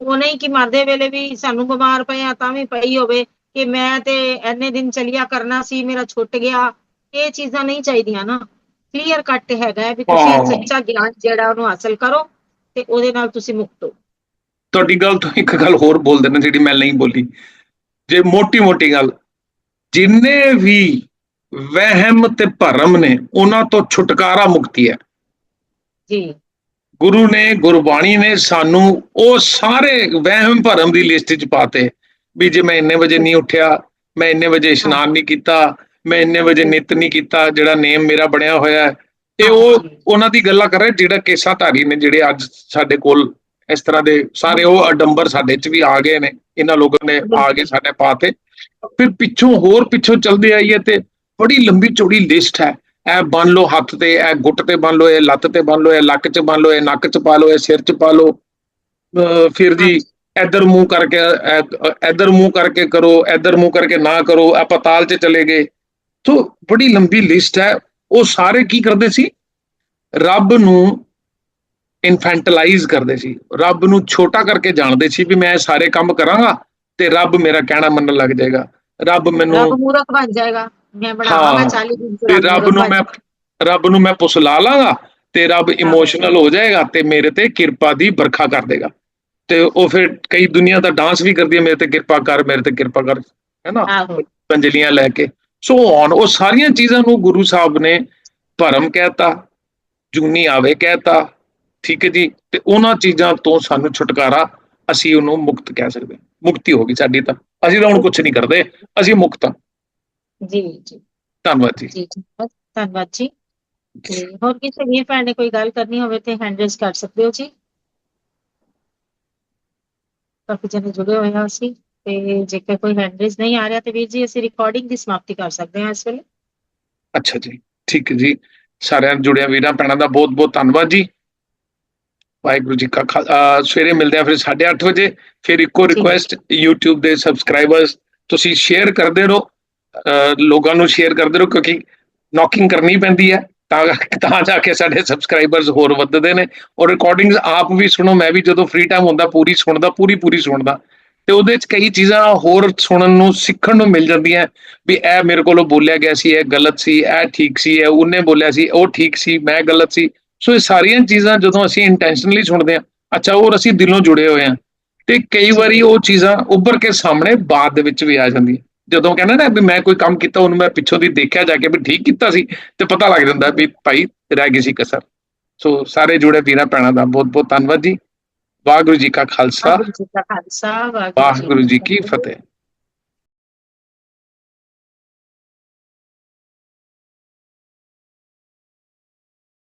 ਉਹ ਨਹੀਂ ਕਿ ਮਰਦੇ ਵੇਲੇ ਵੀ ਸਾਨੂੰ ਬਿਮਾਰ ਪਏ ਆ ਤਾਂ ਵੀ ਪਈ ਹੋਵੇ ਕਿ ਮੈਂ ਤੇ ਐਨੇ ਦਿਨ ਚਲਿਆ ਕਰਨਾ ਸੀ ਮੇਰਾ ਛੁੱਟ ਗਿਆ। ਇਹ ਚੀਜ਼ਾਂ ਨਹੀਂ ਚਾਹੀਦੀਆਂ ਨਾ। ਕਲੀਅਰ ਕੱਟ ਹੈਗਾ ਵੀ। ਤੁਸੀਂ ਸੱਚਾ ਗਿਆਨ ਜਿਹੜਾ ਉਹਨੂੰ ਹਾਸਲ ਕਰੋ ਤੇ ਉਹਦੇ ਨਾਲ ਤੁਸੀਂ ਮੁਕਤ ਹੋ। ਤੁਹਾਡੀ ਗੱਲ ਤੋਂ ਇੱਕ ਗੱਲ ਹੋਰ ਬੋਲ ਦੇਣਾ ਜਿਹੜੀ ਮੈਂ ਨਹੀਂ ਬੋਲੀ। ਜੇ ਮੋਟੀ ਮੋਟੀ ਗੱਲ ਜਿੰਨੇ ਵੀ ਵਹਿਮ ਤੇ ਭਰਮ ਨੇ ਉਹਨਾਂ ਤੋਂ ਛੁਟਕਾਰਾ ਮੁਕਤੀ ਹੈ। ਜੀ। ਗੁਰੂ ਨੇ ਗੁਰਬਾਣੀ ਨੇ ਸਾਨੂੰ ਉਹ ਸਾਰੇ ਵਹਿਮ ਭਰਮ ਦੀ ਲਿਸਟ 'ਚ ਪਾਤੇ ਵੀ ਜੇ ਮੈਂ ਇੰਨੇ ਵਜੇ ਨਹੀਂ ਉੱਠਿਆ ਮੈਂ ਇੰਨੇ ਵਜੇ ਇਸ਼ਨਾਨ ਨਹੀਂ ਕੀਤਾ ਮੈਂ ਇੰਨੇ ਵਜੇ ਨਿਤ ਨਹੀਂ ਕੀਤਾ ਜਿਹੜਾ ਨੇਮ ਮੇਰਾ ਬਣਿਆ ਹੋਇਆ ਹੈ। ਇਹ ਉਹ ਉਹਨਾਂ ਦੀ ਗੱਲਾਂ ਕਰ ਰਹੇ ਜਿਹੜਾ ਕੇਸਾ ਧਾਰੀ ਨੇ ਜਿਹੜੇ ਅੱਜ ਸਾਡੇ ਕੋਲ ਇਸ ਤਰ੍ਹਾਂ ਦੇ ਸਾਰੇ ਉਹ ਅਡੰਬਰ ਸਾਡੇ 'ਚ ਵੀ ਆ ਗਏ ਨੇ, ਇਹਨਾਂ ਲੋਕਾਂ ਨੇ ਆ ਕੇ ਸਾਡੇ ਪਾਤੇ ਫਿਰ ਪਿੱਛੋਂ ਹੋਰ ਪਿੱਛੋਂ ਚਲਦੇ ਆਈਏ ਤੇ ਬੜੀ ਲੰਬੀ ਚੌੜੀ ਲਿਸਟ ਹੈ। ਇਹ ਬੰਨ ਲਓ ਹੱਥ ਤੇ ਇਹ ਗੁੱਟ ਤੇ ਬੰਨ ਲਓ, ਇਹ ਲੱਤ ਤੇ ਬੰਨ ਲਓ, ਇਹ ਲੱਕ 'ਚ ਬੰਨ ਲਓ, ਇਹ ਨੱਕ 'ਚ ਪਾ ਲਓ, ਇਹ ਸਿਰ 'ਚ ਪਾ ਲਓ। ਅਹ ਫਿਰ ਜੀ ਇੱਧਰ ਮੂੰਹ ਕਰਕੇ ਇਹ- ਇੱਧਰ ਮੂੰਹ ਕਰਕੇ ਕਰੋ, ਇੱਧਰ ਮੂੰਹ ਕਰਕੇ ਨਾ ਕਰੋ ਆਪਾਂ ਤਾਲ 'ਚ ਚਲੇ ਗਏ। ਸੋ ਬੜੀ ਲੰਬੀ ਲਿਸਟ ਹੈ। ਉਹ ਸਾਰੇ ਕੀ ਕਰਦੇ ਸੀ? ਰੱਬ ਨੂੰ ਇਨਫੈਂਟਲਾਈਜ਼ ਕਰਦੇ ਸੀ। ਰੱਬ ਨੂੰ ਛੋਟਾ ਕਰਕੇ ਜਾਣਦੇ ਸੀ ਵੀ ਮੈਂ ਸਾਰੇ ਕੰਮ ਕਰਾਂਗਾ ਤੇ ਰੱਬ ਮੇਰਾ ਕਹਿਣਾ ਮੰਨਣ ਲੱਗ ਜਾਏਗਾ। ਰੱਬ ਮੈਨੂੰ ਰੱਬ ਮੂਰਖ ਬਣ ਜਾਏਗਾ। ਮੈਂ ਬਣਾਵਾਂਗਾ ਹਾਂ, 40 ਦਿਨ ਤੇ ਰੱਬ ਨੂੰ ਮੈਂ ਰੱਬ ਨੂੰ ਮੈਂ ਪੁਸਲਾ ਲਾਂਗਾ ਤੇ ਰੱਬ ਇਮੋਸ਼ਨਲ ਹੋ ਜਾਏਗਾ ਤੇ ਮੇਰੇ ਤੇ ਕਿਰਪਾ ਦੀ ਵਰਖਾ ਕਰ ਦੇਗਾ। ਤੇ ਉਹ ਫਿਰ ਕਈ ਦੁਨੀਆ ਦਾ ਡਾਂਸ ਵੀ ਕਰਦੀ ਹੈ ਮੇਰੇ ਤੇ ਕਿਰਪਾ ਕਰ ਮੇਰੇ ਤੇ ਕਿਰਪਾ ਕਰ ਹੈਨਾ? ਪੰਜਲੀਆਂ ਲੈ ਕੇ। ਸੋ ਔਨ ਉਹ ਸਾਰੀਆਂ ਚੀਜ਼ਾਂ ਨੂੰ ਗੁਰੂ ਸਾਹਿਬ ਨੇ ਭਰਮ ਕਹਿਤਾ ਜੂਨੀ ਆਵੇ ਕਹਿਤਾ ਠੀਕ ਹੈ ਜੀ? ਤੇ ਉਹਨਾਂ ਚੀਜ਼ਾਂ ਤੋਂ ਸਾਨੂੰ ਛੁਟਕਾਰਾ ਅਸੀਂ ਉਹਨੂੰ ਮੁਕਤ ਕਹਿ ਸਕਦੇ ਹਾਂ। ਮੁਕਤੀ ਹੋ ਗਈ ਸਾਡੀ ਤਾਂ। ਅਸੀਂ ਤਾਂ ਹੁਣ ਕੁਝ ਨਹੀਂ ਕਰਦੇ। ਅਸੀਂ ਮੁਕਤ ਹਾਂ। ਜੀ ਜੀ। ਧੰਨਵਾਦ ਜੀ। ਧੰਨਵਾਦ ਜੀ। ਤੇ ਹੋਰ ਕਿਸੇ ਵੀ ਭੈਣ ਨੇ ਕੋਈ ਗੱਲ ਕਰਨੀ ਹੋਵੇ ਤੇ ਹੈਂਡ ਰੇਜ਼ ਕਰ ਸਕਦੇ ਹੋ ਜੀ? ਕਾਫੀ ਜਣੇ ਜੁੜੇ ਹੋਏ ਆ ਅਸੀਂ। ਤੇ ਜੇਕਰ ਕੋਈ ਹੈਂਡ ਰੇਜ਼ ਨਹੀਂ ਆ ਰਿਹਾ ਤੇ ਵੀਰ ਜੀ ਅਸੀਂ ਰਿਕਾਰਡਿੰਗ ਦੀ ਸਮਾਪਤੀ ਕਰ ਸਕਦੇ ਹਾਂ ਇਸ ਵੇਲੇ। ਅੱਛਾ ਜੀ। ਠੀਕ ਹੈ ਜੀ। ਸਾਰਿਆਂ ਜੁੜਿਆ ਵੀਰਾਂ ਭੈਣਾਂ ਦਾ ਬਹੁਤ ਬਹੁਤ ਧੰਨਵਾਦ ਜੀ। ਵਾਹਿਗੁਰੂ ਜੀ ਕਾ ਸਵੇਰੇ ਮਿਲਦੇ ਆ ਫਿਰ 8:30 ਵਜੇ। ਫਿਰ ਇੱਕੋ। ਰਿਕੁਐਸਟ YouTube ਦੇ ਸਬਸਕ੍ਰਾਈਬਰਸ ਤੁਸੀਂ ਸ਼ੇਅਰ ਕਰਦੇ ਰਹੋ। ਲੋਕਾਂ ਨੂੰ ਸ਼ੇਅਰ ਕਰਦੇ ਰਹੋ ਕਿਉਂਕਿ ਨੌਕਿੰਗ ਕਰਨੀ ਪੈਂਦੀ ਹੈ। ਤਾਂ ਤਾਂ ਜਾ ਕੇ ਸਾਡੇ ਸਬਸਕ੍ਰਾਈਬਰਸ ਹੋਰ ਵੱਧਦੇ ਨੇ। ਔਰ ਰਿਕਾਰਡਿੰਗਸ ਆਪ ਵੀ ਸੁਣੋ ਮੈਂ ਵੀ ਜਦੋਂ ਫ੍ਰੀ ਟਾਈਮ ਹੁੰਦਾ ਪੂਰੀ ਸੁਣਦਾ ਪੂਰੀ ਪੂਰੀ ਸੁਣਦਾ। ਤੇ ਉਹਦੇ ਚ ਕਈ ਚੀਜ਼ਾਂ ਹੋਰ ਸੁਣਨ ਨੂੰ ਸਿੱਖਣ ਨੂੰ ਮਿਲ ਜਾਂਦੀਆਂ। ਵੀ ਇਹ ਮੇਰੇ ਕੋਲੋਂ ਬੋਲਿਆ ਗਿਆ ਸੀ ਇਹ ਗਲਤ ਸੀ ਇਹ ਠੀਕ ਸੀ ਇਹ ਉਹਨੇ ਬੋਲਿਆ ਸੀ ਉਹ ਠੀਕ ਸੀ ਮੈਂ ਗਲਤ ਸੀ। ਸੋ ਇਹ ਸਾਰੀਆਂ ਚੀਜ਼ਾਂ ਜਦੋਂ ਅਸੀਂ ਇੰਟੈਂਸ਼ਨਲੀ ਸੁਣਦੇ ਹਾਂ ਅੱਛਾ ਔਰ ਅਸੀਂ ਦਿਲੋਂ ਜੁੜੇ ਹੋਏ ਹਾਂ ਤੇ ਕਈ ਵਾਰੀ ਉਹ ਚੀਜ਼ਾਂ ਉੱਭਰ ਕੇ ਸਾਹਮਣੇ ਬਾਅਦ ਦੇ ਵਿੱਚ ਵੀ ਆ ਜਾਂਦੀਆਂ। ਜਦੋਂ ਕਹਿੰਦਾ ਨਾ ਵੀ ਮੈਂ ਕੋਈ ਕੰਮ ਕੀਤਾ ਉਹਨੂੰ ਮੈਂ ਪਿੱਛੋਂ ਦੀ ਦੇਖਿਆ ਜਾ ਕੇ ਵੀ ਠੀਕ ਕੀਤਾ ਸੀ ਤੇ ਪਤਾ ਲੱਗ ਜਾਂਦਾ ਵੀ ਭਾਈ ਰਹਿ ਗਈ ਸੀ ਕਸਰ। ਸੋ ਸਾਰੇ ਜੁੜੇ ਵੀਰਾਂ ਭੈਣਾਂ ਦਾ ਬਹੁਤ ਬਹੁਤ ਧੰਨਵਾਦ ਜੀ। ਵਾਹਿਗੁਰੂ ਜੀ ਕਾ ਖਾਲਸਾ। ਵਾਹਿਗੁਰੂ ਜੀ ਕੀ ਫਤਿਹ।